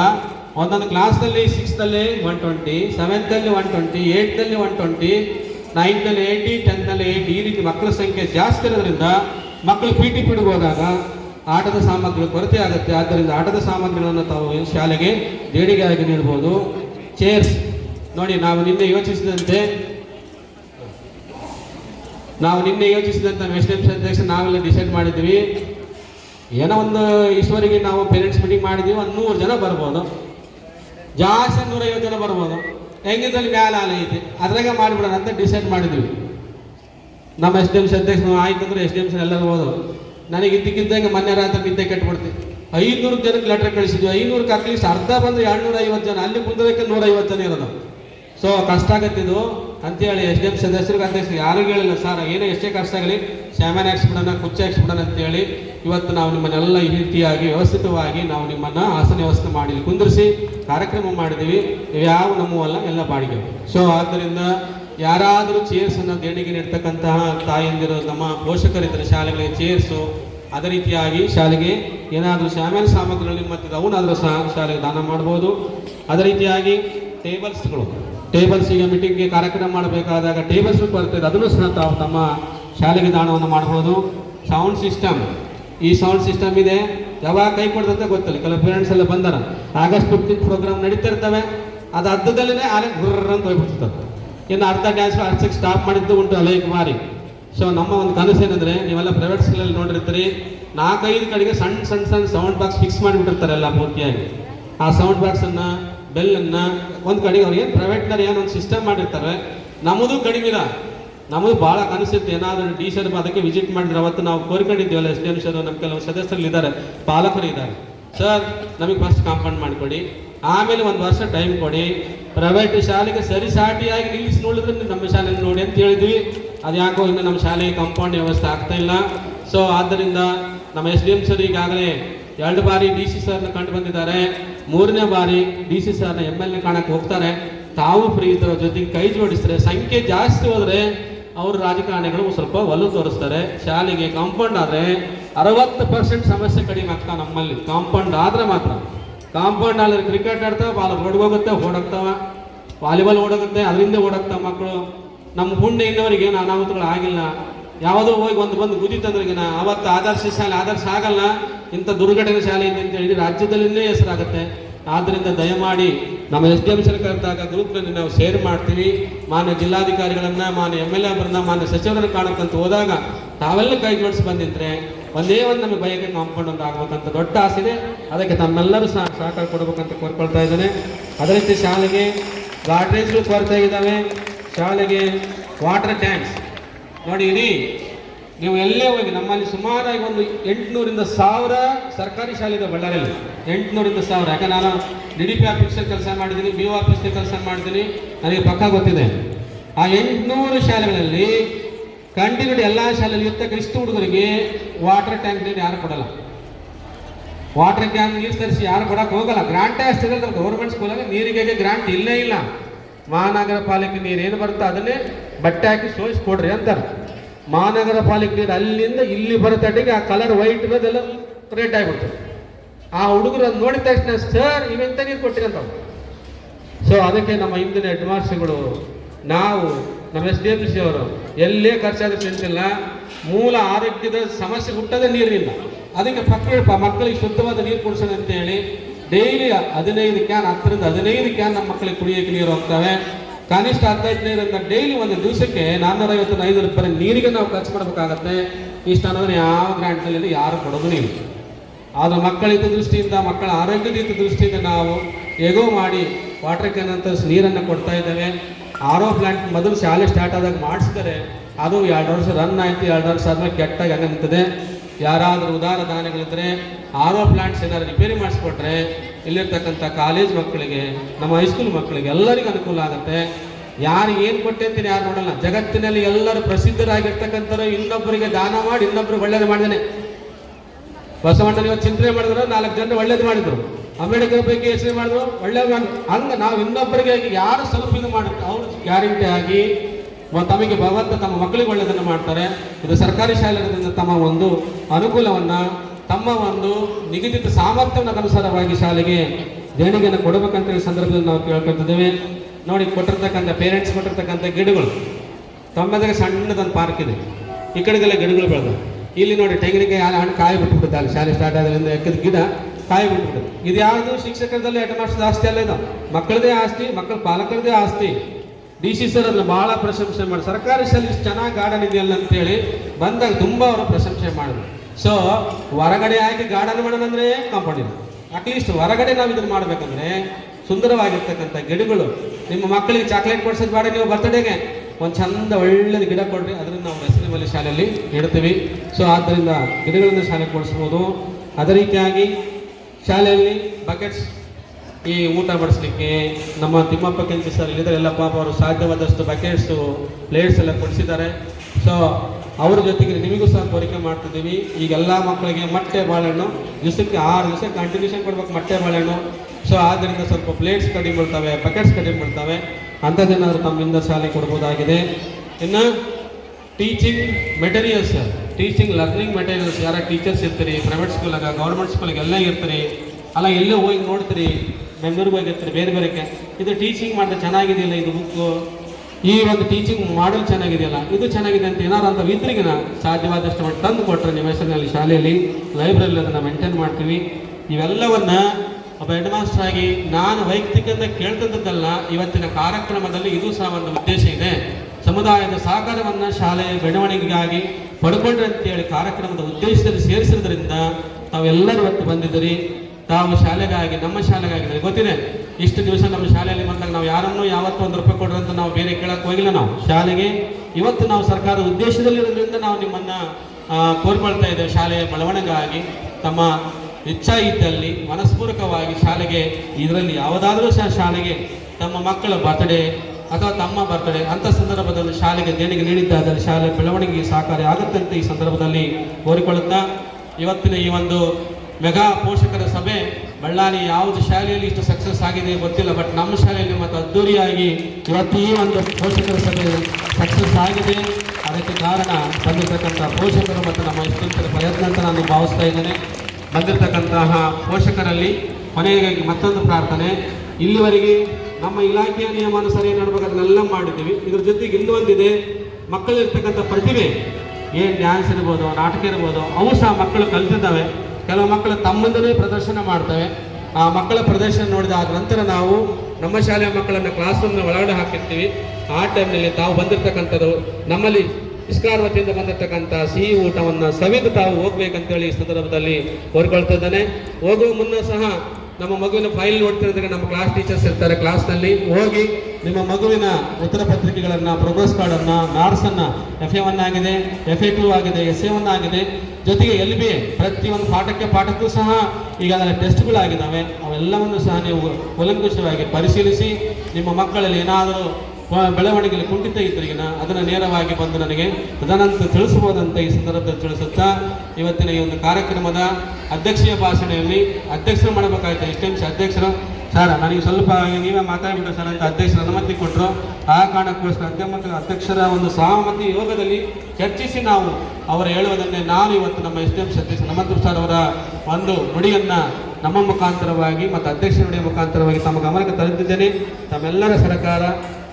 ಒಂದೊಂದು ಕ್ಲಾಸ್ನಲ್ಲಿ ಸಿಕ್ಸ್ತಲ್ಲಿ ಒನ್ ಟ್ವೆಂಟಿ ಸೆವೆಂತಲ್ಲಿ ಒನ್ ಟ್ವೆಂಟಿ ಏಯ್ಟ್ನಲ್ಲಿ ಒನ್ ಟ್ವೆಂಟಿ ನೈನ್ತಲ್ಲಿ ಏಯ್ಟಿ ಟೆಂತ್ನಲ್ಲಿ ಏಯ್ಟಿ ಈ ರೀತಿ ಮಕ್ಕಳ ಸಂಖ್ಯೆ ಜಾಸ್ತಿ ಇರೋದ್ರಿಂದ ಮಕ್ಕಳು ಪಿ ಟಿ ಪಿಡಿಗೆ ಹೋದಾಗ ಆಟದ ಸಾಮಗ್ರಿಗಳ ಕೊರತೆ ಆಗುತ್ತೆ. ಆದ್ದರಿಂದ ಆಟದ ಸಾಮಗ್ರಿಗಳನ್ನು ತಾವು ಶಾಲೆಗೆ ದೇಣಿಗೆಯಾಗಿ ನೀಡ್ಬೋದು. ಚೇರ್ಸ್ ನೋಡಿ, ನಾವು ನಿನ್ನೆ ಯೋಚಿಸಿದಂತೆ, ನಾವು ನಿನ್ನೆ ಯೋಚಿಸಿದಂತೆ ವೆಸ್ಟ್ ಅಧ್ಯಕ್ಷ ನಾವೆಲ್ಲ ಡಿಸೈಡ್ ಮಾಡಿದ್ವಿ. ಏನೋ ಒಂದು ಈಶ್ವರಿಗೆ ನಾವು ಪೇರೆಂಟ್ಸ್ ಮೀಟಿಂಗ್ ಮಾಡಿದ್ವಿ, ಒಂದು ನೂರು ಜನ ಬರ್ಬೋದು. ಜಾಸ್ತಿ ನೂರೈವತ್ತು ಜನ ಬರ್ಬೋದು. ಹೆಂಗಿದ್ರಲ್ಲಿ ಮ್ಯಾಲ ಆಲ ಐತಿ. ಅದ್ರಾಗ ಮಾಡಿಬಿಡೋಣ ಅಂತ ಡಿಸೈಡ್ ಮಾಡಿದ್ವಿ. ನಮ್ಮ ಎಸ್ ಡಿ ಎಂ ಸಿ ಅಧ್ಯಕ್ಷ ಆಯ್ತು ಅಂದ್ರೆ ಎಸ್ ಡಿ ಎಂ ಸಿ ಎಲ್ಲರೂ ಹೋದ್ರು ನನಗೆ ಇದ್ದಕ್ಕಿದ್ದಂಗೆ ಮೊನ್ನೆ ರಾತ್ರಿ ನಿದ್ದೆ ಕಟ್ಬಿಡ್ತೀನಿ ಐನೂರು ಜನಕ್ಕೆ ಲೆಟರ್ ಕಳಿಸಿದ್ವಿ. ಐನೂರಕ್ಕೆ ಅಟ್ಲೀಸ್ಟ್ ಅರ್ಧ ಬಂದ್ರೆ ಎರಡ್ನೂರ ಐವತ್ತು ಜನ, ಅಲ್ಲಿ ಕುಂದ್ರಕ್ಕೆ ನೂರ ಐವತ್ತು ಜನ ಇರೋದು. ಸೊ ಕಷ್ಟ ಆಗತ್ತಿದು ಅಂತೇಳಿ ಎಸ್ ಡಿ ಎಂ ಸದಸ್ಯರಿಗೆ ಅಧ್ಯಕ್ಷ ಯಾರಿಗೂ ಹೇಳಿಲ್ಲ. ಸರ್, ಏನೇ ಎಷ್ಟೇ ಕಷ್ಟ ಆಗಲಿ ಸ್ಯಾಮನ್ ಹಾಕ್ಸ್ಬಿಡೋಣ, ಕುಚ್ಚ ಹಾಕ್ಸ್ಬಿಡೋಣ ಅಂತೇಳಿ ಇವತ್ತು ನಾವು ನಿಮ್ಮನ್ನೆಲ್ಲ ಈ ರೀತಿಯಾಗಿ ವ್ಯವಸ್ಥಿತವಾಗಿ ನಾವು ನಿಮ್ಮನ್ನು ಆಸನ ವ್ಯವಸ್ಥೆ ಮಾಡಿ ಕುಂದರಿಸಿ ಕುಂದಿರಿಸಿ ಕಾರ್ಯಕ್ರಮ ಮಾಡಿದ್ದೀವಿ. ಯಾವ ನಮ್ಮವಲ್ಲ, ಎಲ್ಲ ಬಾಡಿಗೆ ಸೊ ಆದ್ದರಿಂದ ಯಾರಾದರೂ ಚೇರ್ಸನ್ನು ದೇಣಿಗೆ ನೀಡ್ತಕ್ಕಂತಹ ತಾಯಂದಿರು, ನಮ್ಮ ಪೋಷಕರಿದ್ದರೆ ಶಾಲೆಗಳಿಗೆ ಚೇರ್ಸು ಅದೇ ರೀತಿಯಾಗಿ ಶಾಲೆಗೆ ಏನಾದರೂ ಶಾಮಿಲ್ ಸಾಮಗ್ರಿಗಳು ಮತ್ತು ಅವನಾದರೂ ಸಹ ಶಾಲೆಗೆ ದಾನ ಮಾಡ್ಬೋದು. ಅದೇ ರೀತಿಯಾಗಿ ಟೇಬಲ್ಸ್ಗಳು ಟೇಬಲ್ಸ್ ಈಗ ಮೀಟಿಂಗ್ಗೆ ಕಾರ್ಯಕ್ರಮ ಮಾಡಬೇಕಾದಾಗ ಟೇಬಲ್ಸ್ ಬರ್ತದೆ, ಅದನ್ನು ಸಹ ತಾವು ತಮ್ಮ ಶಾಲೆಗೆ ದಾನವನ್ನು ಮಾಡ್ಬೋದು. ಸೌಂಡ್ ಸಿಸ್ಟಮ್ ಈ ಸೌಂಡ್ ಸಿಸ್ಟಮ್ ಇದೆ. ಯಾವಾಗ ಕೈ ಕೊಡ್ತಂತ ಗೊತ್ತಿಲ್ಲ, ಕೆಲವು ಪೇರೆಂಟ್ಸ್ ಎಲ್ಲ ಬಂದಾರ. ಆಗಸ್ಟ್ ಫಿಫ್ಟೀನ್ ಪ್ರೋಗ್ರಾಮ್ ನಡೀತಾ ಇರ್ತವೆ ಅದು ಅರ್ಧದಲ್ಲೇ ಆಲೆ ಗುರ್ರ ಅಂತ ಹೋಗ್ಬಿಡ್ತದೆ. ಇನ್ನು ಅರ್ಧ ಡ್ಯಾನ್ಸ್ ಹಚ್ಚಕ್ಕೆ ಸ್ಟಾಪ್ ಮಾಡಿದ್ದು ಉಂಟು ಅಲಯ ಕುಮಾರಿ. ಸೊ ನಮ್ಮ ಒಂದು ಕನಸು ಏನಂದ್ರೆ, ನೀವೆಲ್ಲ ಪ್ರೈವೇಟ್ ಸ್ಕೂಲಲ್ಲಿ ನೋಡಿರ್ತೀರಿ, ನಾಲ್ಕೈದು ಕಡೆಗೆ ಸಣ್ಣ ಸಣ್ಣ ಸಣ್ಣ ಸೌಂಡ್ ಬಾಕ್ಸ್ ಫಿಕ್ಸ್ ಮಾಡಿಬಿಟ್ಟಿರ್ತಾರೆ ಎಲ್ಲ ಪೂರ್ತಿಯಾಗಿ. ಆ ಸೌಂಡ್ ಬಾಕ್ಸನ್ನು ಬೆಲ್ಲನ್ನು ಒಂದು ಕಡೆಗೆ ಅವ್ರಿಗೆ ಪ್ರೈವೇಟ್ನಲ್ಲಿ ಏನೋ ಒಂದು ಸಿಸ್ಟಮ್ ಮಾಡಿರ್ತಾರೆ, ನಮ್ಮದು ಕಡಿಮೆ ಇಲ್ಲ. ನಮ್ಮದು ಭಾಳ ಕನಸಿತ್ತು ಏನಾದರೂ ಸರ್ ಅದಕ್ಕೆ ವಿಸಿಟ್ ಮಾಡಿದ್ರೆ ಅವತ್ತು ನಾವು ಕೋರ್ಕೊಂಡಿದ್ದೀವಲ್ಲ, ಎಸ್ ಡಿ ಎಂ ಸರ್ ನಮ್ಮ ಕೆಲವು ಸದಸ್ಯರು ಇದ್ದಾರೆ ಪಾಲಕರು ಇದ್ದಾರೆ. ಸರ್ ನಮಗೆ ಫಸ್ಟ್ ಕಾಂಪೌಂಡ್ ಮಾಡಿಕೊಡಿ. ಆಮೇಲೆ ಒಂದು ವರ್ಷ ಟೈಮ್ ಕೊಡಿ. ಪ್ರೈವೇಟ್ ಶಾಲೆಗೆ ಸರಿಸಾಟಿಯಾಗಿ ನಿಲ್ಲಿಸಿ ನೋಡಿದ್ರೆ ನಮ್ಮ ಶಾಲೆ ನೋಡಿ ಅಂತ ಹೇಳಿದ್ವಿ. ಅದು ಯಾಕೋ ಇನ್ನು ನಮ್ಮ ಶಾಲೆಗೆ ಕಾಂಪೌಂಡ್ ವ್ಯವಸ್ಥೆ ಆಗ್ತಾ ಇಲ್ಲ. ಸೊ ಆದ್ದರಿಂದ ನಮ್ಮ ಎಸ್ ಡಿ ಎಂ ಸರ್ ಈಗಾಗಲೇ ಎರಡು ಬಾರಿ ಡಿ ಸಿ ಸರ್ನ ಕಂಡು ಬಂದಿದ್ದಾರೆ. ಮೂರನೇ ಬಾರಿ ಡಿ ಸಿ ಸರ್ನ ಎಂ ಎಲ್ ಎ ಕಾಣಕ್ಕೆ ಹೋಗ್ತಾರೆ. ತಾವು ಫ್ರೀ ಇದ್ದವ್ರ ಜೊತೆಗೆ ಕೈ ಜೋಡಿಸ್ತಾರೆ ಸಂಖ್ಯೆ ಜಾಸ್ತಿ ಹೋದರೆ ಅವರು ರಾಜಕಾರಣಿಗಳು ಸ್ವಲ್ಪ ಒಲವು ತೋರಿಸ್ತಾರೆ. ಶಾಲೆಗೆ ಕಾಂಪೌಂಡ್ ಆದರೆ ಅರವತ್ತು ಪರ್ಸೆಂಟ್ ಸಮಸ್ಯೆ ಕಡಿಮೆ ಆಗ್ತಾ ನಮ್ಮಲ್ಲಿ. ಕಾಂಪೌಂಡ್ ಆದರೆ ಮಾತ್ರ. ಕಾಂಪೌಂಡ್ ಅಲ್ಲಿ ಕ್ರಿಕೆಟ್ ಆಡ್ತಾವೆ ಬಾಲ್ ರೋಡ್ಗೆ ಹೋಗುತ್ತೆ ಓಡೋಗ್ತಾವ. ವಾಲಿಬಾಲ್ ಓಡೋಗುತ್ತೆ, ಅದರಿಂದ ಓಡಾಕ್ತಾವ ಮಕ್ಕಳು. ನಮ್ಮ ಪುಣ್ಯ ಇನ್ನವರಿಗೆ ಏನು ಅನಾಹುತಗಳು ಆಗಿಲ್ಲ. ಯಾವುದೋ ಹೋಗಿ ಒಂದು ಬಂದು ಗುದಿತಂದ್ರಿಗಿನ ಅವತ್ತು ಆದರ್ಶ ಶಾಲೆ, ಆದರ್ಶ ಆಗಲ್ಲ. ಇಂಥ ದುರ್ಘಟನೆ ಶಾಲೆ ಇದೆ ಅಂತ ಹೇಳಿ ರಾಜ್ಯದಲ್ಲಿನೇ ಹೆಸರಾಗುತ್ತೆ. ಆದ್ದರಿಂದ ದಯಮಾಡಿ ನಮ್ಮ ಎಸ್ ಡಿ ಎಂ ಸರ್ಕಾರದಾಗ ಗ್ರೂಪ್ನಲ್ಲಿ ನಾವು ಶೇರ್ ಮಾಡ್ತೀವಿ. ಮಾನ್ಯ ಜಿಲ್ಲಾಧಿಕಾರಿಗಳನ್ನು, ಮಾನ್ಯ ಎಂ ಎಲ್ ಎ ಅವರನ್ನ, ಮಾನ್ಯ ಸಚಿವರನ್ನು ಕಾಣಕ್ಕಂತ ಹೋದಾಗ ತಾವೆಲ್ಲ ಕೈ ಜೋಡಿಸಿ ಬಂದಿದ್ರೆ ಒಂದೇ ಒಂದು ನಮಗೆ ಬಯಕೆ ಕಾಂಪೌಂಡ್ ಒಂದು ಆಗ್ಬೇಕಂತ ದೊಡ್ಡ ಆಸೆ ಇದೆ. ಅದಕ್ಕೆ ತಮ್ಮೆಲ್ಲರೂ ಸಹ ಸಹಕಾರ ಕೊಡಬೇಕಂತ ಕೋರ್ಕೊಳ್ತಾ ಇದ್ದೇನೆ. ಅದೇ ರೀತಿ ಶಾಲೆಗೆ ಗಾಡ್ರೇಜ್ಗಳು ಕೊರತೆ ಇದ್ದಾವೆ. ಶಾಲೆಗೆ ವಾಟರ್ ಟ್ಯಾಂಕ್ಸ್. ನೋಡಿ ನೀವು ಎಲ್ಲೇ ಹೋಗಿ, ನಮ್ಮಲ್ಲಿ ಸುಮಾರಾಗಿ ಒಂದು ಎಂಟುನೂರಿಂದ ಸಾವಿರ ಸರ್ಕಾರಿ ಶಾಲೆ ಇದೆ ಬಳ್ಳಾರಿಯಲ್ಲಿ. ಎಂಟುನೂರಿಂದ ಸಾವಿರ. ಯಾಕಂದ್ರೆ ನಾನು ಡಿ ಡಿ ಪಿ ಆಫೀಸಲ್ಲಿ ಕೆಲಸ ಮಾಡಿದ್ದೀನಿ, ಬಿ ಒ ಆಫೀಸಲ್ಲಿ ಕೆಲಸ ಮಾಡಿದ್ದೀನಿ. ನನಗೆ ಪಕ್ಕ ಗೊತ್ತಿದೆ. ಆ ಎಂಟುನೂರು ಶಾಲೆಗಳಲ್ಲಿ ಕಂಟಿನ್ಯೂಟಿ ಎಲ್ಲ ಶಾಲೆಯಲ್ಲಿ ಇರ್ತಕ್ಕ ಇಷ್ಟು ಹುಡುಗರಿಗೆ ವಾಟರ್ ಟ್ಯಾಂಕ್ ನೀರು ಯಾರು ಕೊಡಲ್ಲ. ವಾಟರ್ ಟ್ಯಾಂಕ್ ನೀರು ತರಿಸಿ ಯಾರು ಕೊಡಕ್ಕೆ ಹೋಗಲ್ಲ. ಗ್ರಾಂಟೇ ಅಷ್ಟಿದೆ ಗೌರ್ಮೆಂಟ್ ಸ್ಕೂಲಲ್ಲಿ ನೀರಿಗೆ ಗ್ರಾಂಟ್ ಇಲ್ಲೇ ಇಲ್ಲ. ಮಹಾನಗರ ಪಾಲಿಕೆ ನೀರು ಏನು ಬರುತ್ತೋ ಅದನ್ನೇ ಬಟ್ಟೆ ಹಾಕಿ ಸೋಸಿ ಕೊಡ್ರಿ ಅಂತಾರೆ. ಮಹಾನಗರ ಪಾಲಿಕೆ ನೀರು ಅಲ್ಲಿಂದ ಇಲ್ಲಿ ಬರುತ್ತಟ್ಟಿಗೆ ಆ ಕಲರ್ ವೈಟ್ ಇರೋದೆಲ್ಲ ರೆಡ್ ಆಗಿಬಿಡ್ತದೆ. ಆ ಹುಡುಗರು ಅದು ನೋಡಿದ ತಕ್ಷಣ ಸರ್ ಇವೆಂತ ನೀರು ಕೊಟ್ಟಿರಂತ ಸೊ ಅದಕ್ಕೆ ನಮ್ಮ ಹಿಂದಿನ ಹೆಡ್ ಮಾಸ್ಟರ್ಗಳು ನಾವು ನಮ್ಮ ಎಸ್ ಡಿ ಎಂ ಸಿ ಅವರು, ಎಲ್ಲೇ ಖರ್ಚಾದ್ರೂ ಚಿಂತಿಲ್ಲ ಮೂಲ ಆರೋಗ್ಯದ ಸಮಸ್ಯೆ ಹುಟ್ಟೋದೇ ನೀರಿಲ್ಲ ಅದಕ್ಕೆ ಪಕ್ಕ ಮಕ್ಕಳಿಗೆ ಶುದ್ಧವಾದ ನೀರು ಕುಡಿಸೋಣ ಅಂತ ಹೇಳಿ ಡೈಲಿ ಹದಿನೈದು ಕ್ಯಾನ್, ಹತ್ತರಿಂದ ಹದಿನೈದು ಕ್ಯಾನ್ ನಮ್ಮ ಮಕ್ಕಳಿಗೆ ಕುಡಿಯೋಕೆ ನೀರು ಹೋಗ್ತವೆ. ಕನಿಷ್ಠ ಹದಿನೈದು ನೀರಿಂದ ಡೈಲಿ ಒಂದು ದಿವಸಕ್ಕೆ ನಾನ್ನೂರ ಐವತ್ತು ಐದು ರೂಪಾಯಿ ನೀರಿಗೆ ನಾವು ಖರ್ಚು ಮಾಡಬೇಕಾಗತ್ತೆ. ಇಷ್ಟ ಅನ್ನೋದನ್ನ ಯಾವ ಗ್ರಾಂಟ್ನಲ್ಲಿ ಯಾರು ಕೊಡೋದು ನೀವು ಆದರೆ ಮಕ್ಕಳಿದ್ದ ದೃಷ್ಟಿಯಿಂದ, ಮಕ್ಕಳ ಆರೋಗ್ಯದ ದೃಷ್ಟಿಯಿಂದ ನಾವು ಎಗೋ ಮಾಡಿ ವಾಟರ್ ಕ್ಯಾನ್ ಅಂತ ನೀರನ್ನು ಕೊಡ್ತಾ ಇದ್ದೇವೆ. ಆರೋ ಪ್ಲಾಂಟ್ ಮೊದಲು ಶಾಲೆ ಸ್ಟಾರ್ಟ್ ಆದಾಗ ಮಾಡಿಸಿದರೆ ಅದು ಎರಡು ವರ್ಷ ರನ್ ಆಯಿತು, ಎರಡು ವರ್ಷ ಆದಮೇಲೆ ಕೆಟ್ಟಾಗಿ ಹಂಗೆ ನಿಂತದೆ. ಯಾರಾದರೂ ಉದಾರ ದಾನಗಳಿದ್ರೆ ಆರೋ ಪ್ಲಾಂಟ್ಸ್ ಏನಾದ್ರು ರಿಪೇರಿ ಮಾಡಿಸ್ಕೊಟ್ರೆ, ಇಲ್ಲಿರ್ತಕ್ಕಂಥ ಕಾಲೇಜ್ ಮಕ್ಕಳಿಗೆ, ನಮ್ಮ ಹೈಸ್ಕೂಲ್ ಮಕ್ಕಳಿಗೆ ಎಲ್ಲರಿಗೂ ಅನುಕೂಲ ಆಗುತ್ತೆ. ಯಾರು ಏನು ಕೊಟ್ಟೆ ಅಂತ ಯಾರು ನೋಡಲ್ಲ. ಜಗತ್ತಿನಲ್ಲಿ ಎಲ್ಲರೂ ಪ್ರಸಿದ್ಧರಾಗಿರ್ತಕ್ಕಂಥವ್ರು ಇನ್ನೊಬ್ಬರಿಗೆ ದಾನ ಮಾಡಿ ಇನ್ನೊಬ್ಬರು ಒಳ್ಳೇದು ಮಾಡಿದಾನೆ. ಬಸವಣ್ಣ ಇವತ್ತು ಚಿಂತನೆ ಮಾಡಿದ್ರು, ನಾಲ್ಕು ಜನ ಒಳ್ಳೇದು ಮಾಡಿದ್ರು. ಅಂಬೇಡ್ಕರ್ ಬಗ್ಗೆ ಯೋಚನೆ ಮಾಡಿದ್ರು, ಒಳ್ಳೆ ಹಂಗ ನಾವು ಇನ್ನೊಬ್ಬರಿಗೆ ಯಾರು ಸ್ವಲ್ಪ ಇದು ಮಾಡುತ್ತೆ ಅವ್ರು ಗ್ಯಾರಂಟಿ ಆಗಿ ತಮಗೆ ಭಗವಂತ ತಮ್ಮ ಮಕ್ಕಳಿಗೆ ಒಳ್ಳೆಯದನ್ನು ಮಾಡ್ತಾರೆ. ಇದು ಸರ್ಕಾರಿ ಶಾಲೆಗಳಿಂದ ತಮ್ಮ ಒಂದು ಅನುಕೂಲವನ್ನ, ತಮ್ಮ ಒಂದು ನಿಗದಿತ ಸಾಮರ್ಥ್ಯವನ್ನು ಅನುಸಾರವಾಗಿ ಶಾಲೆಗೆ ದೇಣಿಗೆಯನ್ನು ಕೊಡಬೇಕಂತ ಸಂದರ್ಭದಲ್ಲಿ ನಾವು ಕೇಳ್ಕೊತಿದ್ದೇವೆ. ನೋಡಿ, ಕೊಟ್ಟಿರ್ತಕ್ಕಂಥ ಪೇರೆಂಟ್ಸ್ ಕೊಟ್ಟಿರ್ತಕ್ಕಂಥ ಗಿಡಗಳು. ತಮ್ಮದಾಗ ಸಣ್ಣದೊಂದು ಪಾರ್ಕ್ ಇದೆ. ಈ ಕಡೆಗೆಲ್ಲ ಗಿಡಗಳು ಬೆಳೆದ ಇಲ್ಲಿ ನೋಡಿ ತೆಂಗಿನಕಾಯಿ ಹಣ್ಣು ಕಾಯಿ ಬಿಟ್ಟು ಅಲ್ಲಿ ಶಾಲೆ ಸ್ಟಾರ್ಟ್ ಆದ್ರಿಂದ ಎಕ್ಕದ ಗಿಡ. ಕಾಯಿ ಬಿಟ್ಬಿಡುತ್ತೆ ಇದು ಯಾವುದು? ಶಿಕ್ಷಕರದಲ್ಲಿ ಹೆಡ್ ಮಾಸ್ಟರ್, ಆಸ್ತಿ ಅಲ್ಲ ಇದು. ಮಕ್ಕಳದೇ ಆಸ್ತಿ, ಮಕ್ಕಳ ಪಾಲಕರದೇ ಆಸ್ತಿ. ಡಿ ಸಿ ಸರ್ ಅದನ್ನ ಬಹಳ ಪ್ರಶಂಸೆ ಮಾಡಿ ಸರ್ಕಾರಿ ಶಾಲೆ ಇಷ್ಟು ಚೆನ್ನಾಗಿ ಗಾರ್ಡನ್ ಇದೆಯಲ್ಲ ಅಂತೇಳಿ ಬಂದಾಗ ತುಂಬ ಅವರು ಪ್ರಶಂಸೆ ಮಾಡಿದ್ರು. ಸೊ ಹೊರಗಡೆ ಆಗಿ ಗಾರ್ಡನ್ ಮಾಡೋಣ ಅಂದರೆ ಇದೆ ಅಟ್ಲೀಸ್ಟ್ ಹೊರಗಡೆ ನಾವು ಇದನ್ನು ಮಾಡ್ಬೇಕಂದ್ರೆ ಸುಂದರವಾಗಿರ್ತಕ್ಕಂಥ ಗಿಡಗಳು. ನಿಮ್ಮ ಮಕ್ಕಳಿಗೆ ಚಾಕ್ಲೇಟ್ ಕೊಡ್ಸೋದು ಬೇಡ, ನೀವು ಬರ್ತಡೇಗೆ ಒಂದು ಚಂದ ಒಳ್ಳೆದು ಗಿಡ ಕೊಡ್ರಿ ಅದರಿಂದ ನಾವು ಹೆಸರಿನಲ್ಲಿ ಶಾಲೆಯಲ್ಲಿ ಇಡ್ತೀವಿ ಸೊ ಆದ್ದರಿಂದ ಗಿಡಗಳನ್ನು ಶಾಲೆಗೆ ಕೊಡಿಸ್ಬೋದು. ಅದೇ ರೀತಿಯಾಗಿ ಶಾಲೆಯಲ್ಲಿ ಬಕೆಟ್ಸ್ ಈ ಊಟ ಮಾಡಿಸ್ಲಿಕ್ಕೆ ನಮ್ಮ ತಿಮ್ಮಪ್ಪ ಕೆಂಚಿ ಸರ್ ಇಲ್ಲಿದ್ದಾರೆ. ಎಲ್ಲ ಪಾಪ ಅವರು ಸಾಧ್ಯವಾದಷ್ಟು ಬಕೆಟ್ಸು ಪ್ಲೇಟ್ಸ್ ಎಲ್ಲ ಕೊಡಿಸಿದ್ದಾರೆ. ಸೊ ಅವ್ರ ಜೊತೆಗೆ ನಿಮಗೂ ಸಹ ಕೋರಿಕೆ ಮಾಡ್ತಿದ್ದೀವಿ. ಈಗ ಎಲ್ಲ ಮಕ್ಕಳಿಗೆ ಮೊಟ್ಟೆ, ಬಾಳೆಹಣ್ಣು, ದಿವಸಕ್ಕೆ ಆರು ದಿವಸ ಕಂಟಿನ್ಯೂಷನ್ ಕೊಡ್ಬೇಕು, ಮೊಟ್ಟೆ, ಬಾಳೆಹಣ್ಣು. ಸೊ ಆದ್ದರಿಂದ ಸ್ವಲ್ಪ ಪ್ಲೇಟ್ಸ್ ಕಡಿಮೆ ಬೀಳ್ತವೆ ಬಕೆಟ್ಸ್ ಕಡಿಮೆ ಬೀಳ್ತವೆ. ಅಂಥದ್ದೇನಾದರೂ ತಮ್ಮಿಂದ ಶಾಲೆ ಕೊಡ್ಬೋದಾಗಿದೆ. ಇನ್ನು teaching materials teaching learning materials ಯಾರ ಟೀಚರ್ಸ್ ಇರ್ತೀರಿ? ಪ್ರೈವೇಟ್ ಸ್ಕೂಲಾಗ ಗೌರ್ಮೆಂಟ್ ಸ್ಕೂಲಿಗೆ ಎಲ್ಲ ಇರ್ತೀರಿ? ಅಲ್ಲ, ಎಲ್ಲೇ ಹೋಗಿ ನೋಡ್ತೀರಿ? ಬೆಂಗಳೂರಿಗೆ ಹೋಗಿರ್ತೀರಿ ಬೇರೆ ಬೇರೆಕ್ಕೆ ಇದು ಟೀಚಿಂಗ್ ಮಾಡಿದ್ರೆ ಚೆನ್ನಾಗಿದೆಯಲ್ಲ ಇದು ಬುಕ್ಕು ಈ ಒಂದು ಟೀಚಿಂಗ್ ಮಾಡಲ್ ಚೆನ್ನಾಗಿದೆಯಲ್ಲ, ಇದು ಚೆನ್ನಾಗಿದೆ ಅಂತ ಏನಾರು ಅಂತ ಇದ್ರಿಗಿನ ಸಾಧ್ಯವಾದಷ್ಟು ಮಟ್ಟ ತಂದು ಕೊಟ್ಟರೆ ನಿಮ್ಮ ಹೆಸರಿನಲ್ಲಿ ಶಾಲೆಯಲ್ಲಿ ಲೈಬ್ರರಿಲಿ ಅದನ್ನು ಮೇಂಟೈನ್ ಮಾಡ್ತೀವಿ. ಇವೆಲ್ಲವನ್ನು ಒಬ್ಬ ಹೆಡ್ ಮಾಸ್ಟರ್ ಆಗಿ ನಾನು ವೈಯಕ್ತಿಕದಿಂದ ಕೇಳ್ತಂಥದ್ದಲ್ಲ, ಇವತ್ತಿನ ಕಾರ್ಯಕ್ರಮದಲ್ಲಿ ಇದು ಸಹ ಒಂದು ಉದ್ದೇಶ ಇದೆ. ಸಮುದಾಯದ ಸಹಕಾರವನ್ನು ಶಾಲೆಯ ಬೆಳವಣಿಗೆಗಾಗಿ ಪಡ್ಕೊಂಡ್ರೆ ಅಂತೇಳಿ ಕಾರ್ಯಕ್ರಮದ ಉದ್ದೇಶದಲ್ಲಿ ಸೇರಿಸಿದ್ರಿಂದ ತಾವೆಲ್ಲರೂ ಇವತ್ತು ಬಂದಿದ್ದೀರಿ. ತಾವು ಶಾಲೆಗಾಗಿ, ನಮ್ಮ ಶಾಲೆಗಾಗಿ ಗೊತ್ತಿದೆ, ಇಷ್ಟು ದಿವಸ ನಮ್ಮ ಶಾಲೆಯಲ್ಲಿ ಬಂದಾಗ ನಾವು ಯಾರನ್ನೂ ಯಾವತ್ತೂ ಒಂದು ರೂಪಾಯಿ ಕೊಡ್ರಿ ಅಂತ ನಾವು ಬೇರೆ ಕೇಳಕ್ಕೆ ಹೋಗಿಲ್ಲ ನಾವು. ಶಾಲೆಗೆ ಇವತ್ತು ನಾವು ಸರ್ಕಾರದ ಉದ್ದೇಶದಲ್ಲಿರೋದ್ರಿಂದ ನಾವು ನಿಮ್ಮನ್ನ ಕೋರ್ಕೊಳ್ತಾ ಇದ್ದೇವೆ ಶಾಲೆಯ ಬೆಳವಣಿಗೆಗಾಗಿ. ತಮ್ಮ ಇಚ್ಛಾ ಇದ್ದಲ್ಲಿ ಮನಸ್ಪೂರ್ವಕವಾಗಿ ಶಾಲೆಗೆ, ಇದರಲ್ಲಿ ಯಾವುದಾದ್ರೂ ಸಹ ಶಾಲೆಗೆ ತಮ್ಮ ಮಕ್ಕಳ ಬರ್ತಡೇ ಅಥವಾ ತಮ್ಮ ಬರ್ತಡೇ ಅಂಥ ಸಂದರ್ಭದಲ್ಲಿ ಶಾಲೆಗೆ ದೇಣಿಗೆ ನೀಡಿದ್ದಾದರೆ ಶಾಲೆ ಬೆಳವಣಿಗೆಗೆ ಸಹಕಾರಿ ಆಗುತ್ತೆ ಅಂತ ಈ ಸಂದರ್ಭದಲ್ಲಿ ಕೋರಿಕೊಳ್ಳುತ್ತಾ ಇವತ್ತಿನ ಈ ಒಂದು ಮೆಗಾ ಪೋಷಕರ ಸಭೆ, ಬಳ್ಳಾರಿ ಯಾವುದು ಶಾಲೆಯಲ್ಲಿ ಇಷ್ಟು ಸಕ್ಸಸ್ ಆಗಿದೆ ಗೊತ್ತಿಲ್ಲ ಬಟ್ ನಮ್ಮ ಶಾಲೆಯಲ್ಲಿ ಮತ್ತು ಅದ್ದೂರಿಯಾಗಿ ಇವತ್ತು ಈ ಒಂದು ಪೋಷಕರ ಸಭೆ ಸಕ್ಸಸ್ ಆಗಿದೆ. ಅದಕ್ಕೆ ಕಾರಣ ಬಂದಿರತಕ್ಕಂಥ ಪೋಷಕರು ಮತ್ತು ನಮ್ಮ ಇಷ್ಟಂತರ ಪ್ರಯತ್ನ ಅಂತ ನಾನು ಭಾವಿಸ್ತಾ ಇದ್ದೇನೆ. ಬಂದಿರತಕ್ಕಂತಹ ಪೋಷಕರಲ್ಲಿ ಕೊನೆಯಾಗಿ ಮತ್ತೊಂದು ಪ್ರಾರ್ಥನೆ. ಇಲ್ಲಿವರೆಗೆ ನಮ್ಮ ಇಲಾಖೆಯ ನಿಯಮಾನುಸಾರ ಏನು ಮಾಡ್ಬೇಕು ಅದನ್ನೆಲ್ಲ ಮಾಡಿದ್ದೀವಿ. ಇದ್ರ ಜೊತೆಗೆ ಇನ್ನೂ ಒಂದಿದೆ, ಮಕ್ಕಳಿರ್ತಕ್ಕಂಥ ಪ್ರತಿಭೆ. ಏನು ಡ್ಯಾನ್ಸ್ ಇರ್ಬೋದು, ನಾಟಕ ಇರ್ಬೋದು, ಅವು ಸಹ ಮಕ್ಕಳು ಕಲ್ತಿದ್ದಾವೆ. ಕೆಲವು ಮಕ್ಕಳು ತಮ್ಮಂದನೇ ಪ್ರದರ್ಶನ ಮಾಡ್ತವೆ. ಆ ಮಕ್ಕಳ ಪ್ರದರ್ಶನ ನೋಡಿದ ಆದ ನಂತರ ನಾವು ನಮ್ಮ ಶಾಲೆಯ ಮಕ್ಕಳನ್ನು ಕ್ಲಾಸ್ ರೂಮ್ನ ಒಳಗಡೆ ಹಾಕಿರ್ತೀವಿ. ಆ ಟೈಮ್ನಲ್ಲಿ ತಾವು ಬಂದಿರತಕ್ಕಂಥದ್ದು, ನಮ್ಮಲ್ಲಿ ಇಸ್ಕಾರ್ ವತಿಯಿಂದ ಬಂದಿರತಕ್ಕಂಥ ಸಿಹಿ ಊಟವನ್ನು ಸವಿದು ತಾವು ಹೋಗ್ಬೇಕಂತೇಳಿ ಈ ಸಂದರ್ಭದಲ್ಲಿ ಕೋರ್ಕೊಳ್ತಿದ್ದಾನೆ. ಹೋಗುವ ಮುನ್ನ ಸಹ ನಮ್ಮ ಮಗುವಿನ ಫೈಲ್ ನೋಡ್ತಿರೋದಕ್ಕೆ ನಮ್ಮ ಕ್ಲಾಸ್ ಟೀಚರ್ಸ್ ಇರ್ತಾರೆ ಕ್ಲಾಸ್ನಲ್ಲಿ ಹೋಗಿ ನಿಮ್ಮ ಮಗುವಿನ ಉತ್ತರ ಪತ್ರಿಕೆಗಳನ್ನು ಪ್ರೋಗ್ರೆಸ್ ಕಾರ್ಡನ್ನು ನಾರ್ಸನ್ನು ಎಫ್ ಎ ಒನ್ ಆಗಿದೆ ಎಫ್ ಎ ಟೂ ಆಗಿದೆ ಎಸ್ ಎ ಒನ್ ಆಗಿದೆ. ಜೊತೆಗೆ ಎಲ್ ಬಿ ಪ್ರತಿಯೊಂದು ಪಾಠಕ್ಕೆ ಪಾಠಕ್ಕೂ ಸಹ ಈಗಾಗಲೇ ಟೆಸ್ಟ್ಗಳಾಗಿದ್ದಾವೆ ಅವೆಲ್ಲವನ್ನು ಸಹ ನೀವು ಕೂಲಂಕುಷವಾಗಿ ಪರಿಶೀಲಿಸಿ ನಿಮ್ಮ ಮಕ್ಕಳಲ್ಲಿ ಏನಾದರೂ ಬೆಳವಣಿಗೆಯಲ್ಲಿ ಕುಂಠಿತ ಇದ್ರಿಗಿನ ಅದನ್ನು ನೇರವಾಗಿ ಬಂದು ನನಗೆ ತದನಂತರ ತಿಳಿಸಬಹುದಂತ ಈ ಸಂದರ್ಭದಲ್ಲಿ ತಿಳಿಸುತ್ತಾ, ಇವತ್ತಿನ ಈ ಒಂದು ಕಾರ್ಯಕ್ರಮದ ಅಧ್ಯಕ್ಷೀಯ ಭಾಷಣೆಯಲ್ಲಿ ಅಧ್ಯಕ್ಷರು ಮಾಡಬೇಕಾಯ್ತು. ಎಷ್ಟೇ ಅಧ್ಯಕ್ಷರು? ಸರ್, ನನಗೆ ಸ್ವಲ್ಪ ನೀವೇ ಮಾತಾಡಿಬಿಟ್ಟು ಸರ್ ಅಂತ ಅಧ್ಯಕ್ಷರು ಅನುಮತಿ ಕೊಟ್ಟರು. ಆ ಕಾರಣಕ್ಕೋಸ್ಕರ ಅಧ್ಯಕ್ಷ ಅಧ್ಯಕ್ಷರ ಒಂದು ಸಹಮತಿ ಯೋಗದಲ್ಲಿ ಚರ್ಚಿಸಿ ನಾವು ಅವರು ಹೇಳುವುದನ್ನೇ ನಾನು ಇವತ್ತು ನಮ್ಮ S D M Satish Hanumantha sir ಅವರ ಒಂದು ನುಡಿಯನ್ನು ನಮ್ಮ ಮುಖಾಂತರವಾಗಿ ಮತ್ತು ಅಧ್ಯಕ್ಷರ ನುಡಿಯ ಮುಖಾಂತರವಾಗಿ ತಮ್ಮ ಗಮನಕ್ಕೆ ತರುತ್ತಿದ್ದೇನೆ. ತಮ್ಮೆಲ್ಲರ ಸಹಕಾರ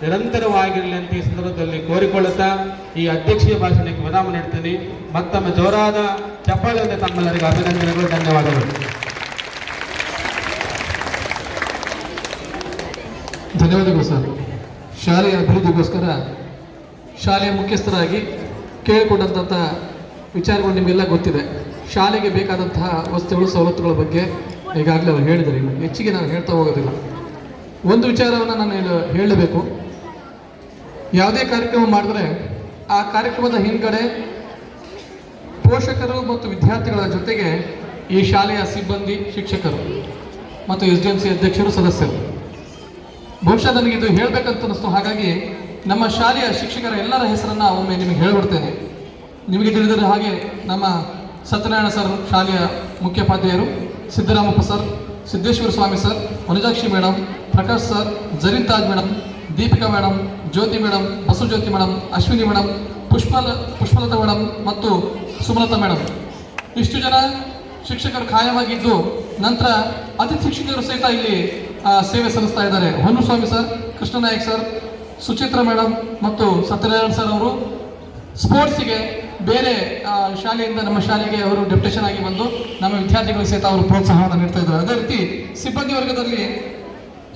ನಿರಂತರವಾಗಿರಲಿ ಅಂತ ಈ ಸಂದರ್ಭದಲ್ಲಿ ಕೋರಿಕೊಳ್ಳುತ್ತಾ ಈ ಅಧ್ಯಕ್ಷೀಯ ಭಾಷಣಕ್ಕೆ ವಿರಾಮ ನೀಡ್ತೀನಿ. ಮತ್ತೊಮ್ಮೆ ಜೋರಾದ ಚಪ್ಪಾಳೆಯಿಂದ ತಮ್ಮೆಲ್ಲರಿಗೂ ಅಭಿನಂದನೆಗಳು, ಧನ್ಯವಾದಗಳು. ಧನ್ಯವಾದಗಳು ಸರ್. ಶಾಲೆಯ ಅಭಿವೃದ್ಧಿಗೋಸ್ಕರ ಶಾಲೆಯ ಮುಖ್ಯಸ್ಥರಾಗಿ ಕೇಳಿಕೊಂಡಂಥ ವಿಚಾರಗಳು ನಿಮಗೆಲ್ಲ ಗೊತ್ತಿದೆ. ಶಾಲೆಗೆ ಬೇಕಾದಂತಹ ವಸ್ತುಗಳು, ಸವಲತ್ತುಗಳ ಬಗ್ಗೆ ಈಗಾಗಲೇ ಅವರು ಹೇಳಿದರು ಹೆಚ್ಚಿಗೆ ನಾನು ಹೇಳ್ತಾ ಹೋಗೋದಿಲ್ಲ. ಒಂದು ವಿಚಾರವನ್ನು ನಾನು ಹೇಳ- ಹೇಳಬೇಕು. ಯಾವುದೇ ಕಾರ್ಯಕ್ರಮ ಮಾಡಿದ್ರೆ ಆ ಕಾರ್ಯಕ್ರಮದ ಹಿಂದ್ಗಡೆ ಪೋಷಕರು ಮತ್ತು ವಿದ್ಯಾರ್ಥಿಗಳ ಜೊತೆಗೆ ಈ ಶಾಲೆಯ ಸಿಬ್ಬಂದಿ, ಶಿಕ್ಷಕರು ಮತ್ತು ಎಸ್ ಡಿ ಎಂ ಸಿ ಅಧ್ಯಕ್ಷರು, ಸದಸ್ಯರು. ಬಹುಶಃ ನನಗೆ ಇದು ಹೇಳಬೇಕಂತ ಅನಿಸ್ತು ಹಾಗಾಗಿ ನಮ್ಮ ಶಾಲೆಯ ಶಿಕ್ಷಕರ ಎಲ್ಲರ ಹೆಸರನ್ನ ಒಮ್ಮೆ ನಿಮಗೆ ಹೇಳ್ಬಿಡ್ತೇನೆ ನಿಮಗೆ ತಿಳಿದಿರೋ ಹಾಗೆ ನಮ್ಮ ಸತ್ಯನಾರಾಯಣ ಸರ್, ಶಾಲೆಯ ಮುಖ್ಯೋಪಾಧ್ಯಾಯರು, Siddaramappa sir, Siddeshwara Swami sir, Vanajakshi madam Prakash sir Zareen Taj madam Deepika madam Jyothi madam Basavajyothi madam Ashwini madam Pushpala, Pushpalatha madam ಮತ್ತು ಸುಮಲತಾ ಮೇಡಮ್ ಇಷ್ಟು ಜನ ಶಿಕ್ಷಕರು ಖಾಯವಾಗಿದ್ದು ನಂತರ ಅತಿಥಿ ಶಿಕ್ಷಕರು ಸಹಿತ ಇಲ್ಲಿ ಸೇವೆ ಸಲ್ಲಿಸ್ತಾ ಇದ್ದಾರೆ. Honnuswamy sir, Krishnanayak sir, Suchitra madam ಮತ್ತು ಸತ್ಯನಾರಾಯಣ ಸರ್ ಅವರು ಸ್ಪೋರ್ಟ್ಸಿಗೆ ಬೇರೆ ಶಾಲೆಯಿಂದ ನಮ್ಮ ಶಾಲೆಗೆ ಅವರು ಡೆಪ್ಯುಟೇಷನ್ ಆಗಿ ಬಂದು ನಮ್ಮ ವಿದ್ಯಾರ್ಥಿಗಳಿಗೆ ಸಹಿತ ಅವರು ಪ್ರೋತ್ಸಾಹವನ್ನು ನೀಡ್ತಾ ಇದ್ದಾರೆ. ಅದೇ ರೀತಿ ಸಿಬ್ಬಂದಿ ವರ್ಗದಲ್ಲಿ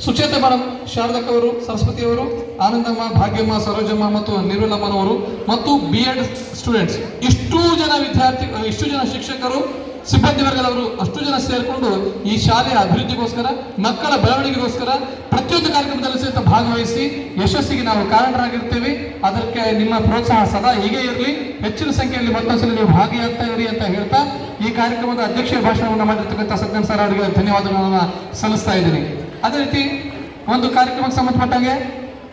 ಸುಚೇತ ಮೇಡಮ್ ಶಾರದಕ್ಕ ಅವರು, ಸರಸ್ವತಿ ಅವರು, ಆನಂದಮ್ಮ, ಭಾಗ್ಯಮ್ಮ, ಸರೋಜಮ್ಮ ಮತ್ತು ನಿರ್ಮಲಮ್ಮನವರು ಮತ್ತು ಬಿ ಎಡ್ ಸ್ಟೂಡೆಂಟ್ಸ್ ಇಷ್ಟು ಜನ ವಿದ್ಯಾರ್ಥಿ ಇಷ್ಟು ಜನ ಶಿಕ್ಷಕರು, ಸಿಬ್ಬಂದಿ ವರ್ಗದವರು ಅಷ್ಟು ಜನ ಸೇರಿಕೊಂಡು ಈ ಶಾಲೆಯ ಅಭಿವೃದ್ಧಿಗೋಸ್ಕರ ಮಕ್ಕಳ ಬೆಳವಣಿಗೆಗೋಸ್ಕರ ಪ್ರತಿಯೊಂದು ಕಾರ್ಯಕ್ರಮದಲ್ಲಿ ಸಹಿತ ಭಾಗವಹಿಸಿ ಯಶಸ್ಸಿಗೆ ನಾವು ಕಾರಣರಾಗಿರ್ತೇವೆ. ಅದಕ್ಕೆ ನಿಮ್ಮ ಪ್ರೋತ್ಸಾಹ ಸದಾ ಹೀಗೆ ಇರಲಿ. ಹೆಚ್ಚಿನ ಸಂಖ್ಯೆಯಲ್ಲಿ ಮತ್ತೊಂದ್ಸಲ ನೀವು ಭಾಗಿಯಾಗ್ತಾ ಇರಿ ಅಂತ ಹೇಳ್ತಾ ಈ ಕಾರ್ಯಕ್ರಮದ ಅಧ್ಯಕ್ಷೀಯ ಭಾಷಣವನ್ನು ಮಾಡಿರ್ತಕ್ಕಂಥ ಸತ್ಯನ್ ಸರ್ ಅವರಿಗೆ ಧನ್ಯವಾದಗಳನ್ನು ಸಲ್ಲಿಸ್ತಾ ಇದ್ದೀನಿ. ಅದೇ ರೀತಿ ಒಂದು ಕಾರ್ಯಕ್ರಮಕ್ಕೆ ಸಂಬಂಧಪಟ್ಟಂಗೆ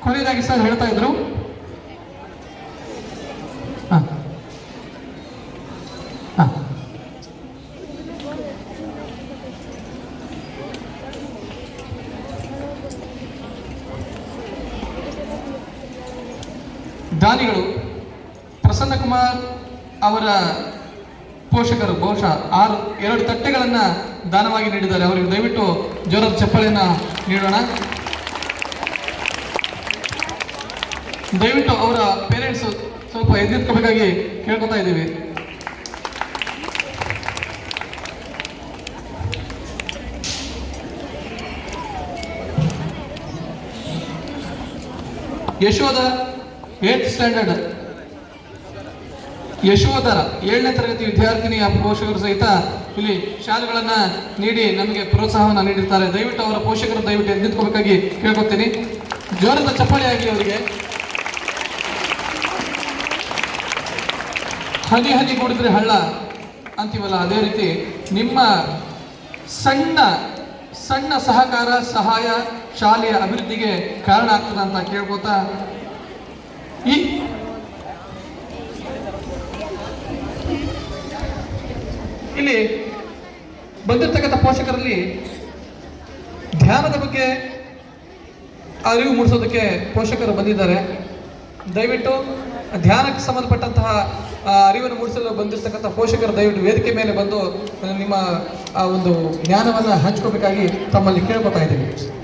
ಕೊನೆಯದಾಗಿ ಸರ್ ಹೇಳ್ತಾ ಇದ್ರು. ದಾನಿಗಳು ಪ್ರಸನ್ನ ಕುಮಾರ್ ಅವರ ಪೋಷಕರು ಬಹುಶಃ ಆರು, ಎರಡು ತಟ್ಟೆಗಳನ್ನು ದಾನವಾಗಿ ನೀಡಿದ್ದಾರೆ. ಅವರಿಗೆ ದಯವಿಟ್ಟು ಜೋರದ ಚಪ್ಪಳೆಯನ್ನ ನೀಡೋಣ. ದಯವಿಟ್ಟು ಅವರ ಪೇರೆಂಟ್ಸ್ ಸ್ವಲ್ಪ ಎದ್ದಿತ್ಕೋಬೇಕಾಗಿ ಕೇಳ್ಕೊತಾ ಇದ್ದೀವಿ. ಯಶೋದ ಏಟ್ ಸ್ಟ್ಯಾಂಡರ್ಡ್ ಯಶೋಧರ ಏಳನೇ ತರಗತಿ ವಿದ್ಯಾರ್ಥಿನಿಯ ಪೋಷಕರು ಸಹಿತ ಇಲ್ಲಿ ಶಾಲೆಗಳನ್ನ ನೀಡಿ ನಮಗೆ ಪ್ರೋತ್ಸಾಹವನ್ನು ನೀಡಿರ್ತಾರೆ. ದಯವಿಟ್ಟು ಅವರ ಪೋಷಕರು ದಯವಿಟ್ಟು ಎದ್ದಿತ್ಕೋಬೇಕಾಗಿ ಕೇಳ್ಕೊತೀನಿ. ಜೋರದ ಚಪ್ಪಾಳೆಯಾಗಿ ಅವರಿಗೆ. ಹನಿ ಹನಿ ಕೂಡಿದ್ರೆ ಹಳ್ಳ ಅಂತೀವಲ್ಲ, ಅದೇ ರೀತಿ ನಿಮ್ಮ ಸಣ್ಣ ಸಣ್ಣ ಸಹಕಾರ, ಸಹಾಯ ಶಾಲೆಯ ಅಭಿವೃದ್ಧಿಗೆ ಕಾರಣ ಆಗ್ತದೆ ಅಂತ ಕೇಳ್ಕೊತಾ ಈ ಇಲ್ಲಿ ಬಂದಿರ್ತಕ್ಕಂಥ ಪೋಷಕರಲ್ಲಿ ಧ್ಯಾನದ ಬಗ್ಗೆ ಅರಿವು ಮೂಡಿಸೋದಕ್ಕೆ ಪೋಷಕರು ಬಂದಿದ್ದಾರೆ. ದಯವಿಟ್ಟು ಧ್ಯಾನಕ್ಕೆ ಸಂಬಂಧಪಟ್ಟಂತಹ ಅರಿವನ್ನು ಮೂಡಿಸಲು ಬಂದಿರತಕ್ಕಂಥ ಪೋಷಕರು ದಯವಿಟ್ಟು ವೇದಿಕೆ ಮೇಲೆ ಬಂದು ನಿಮ್ಮ, ಆ, ಒಂದು ಜ್ಞಾನವನ್ನು ಹಂಚ್ಕೋಬೇಕಾಗಿ ತಮ್ಮಲ್ಲಿ ಕೇಳ್ಕೊತಾ ಇದ್ದೀವಿ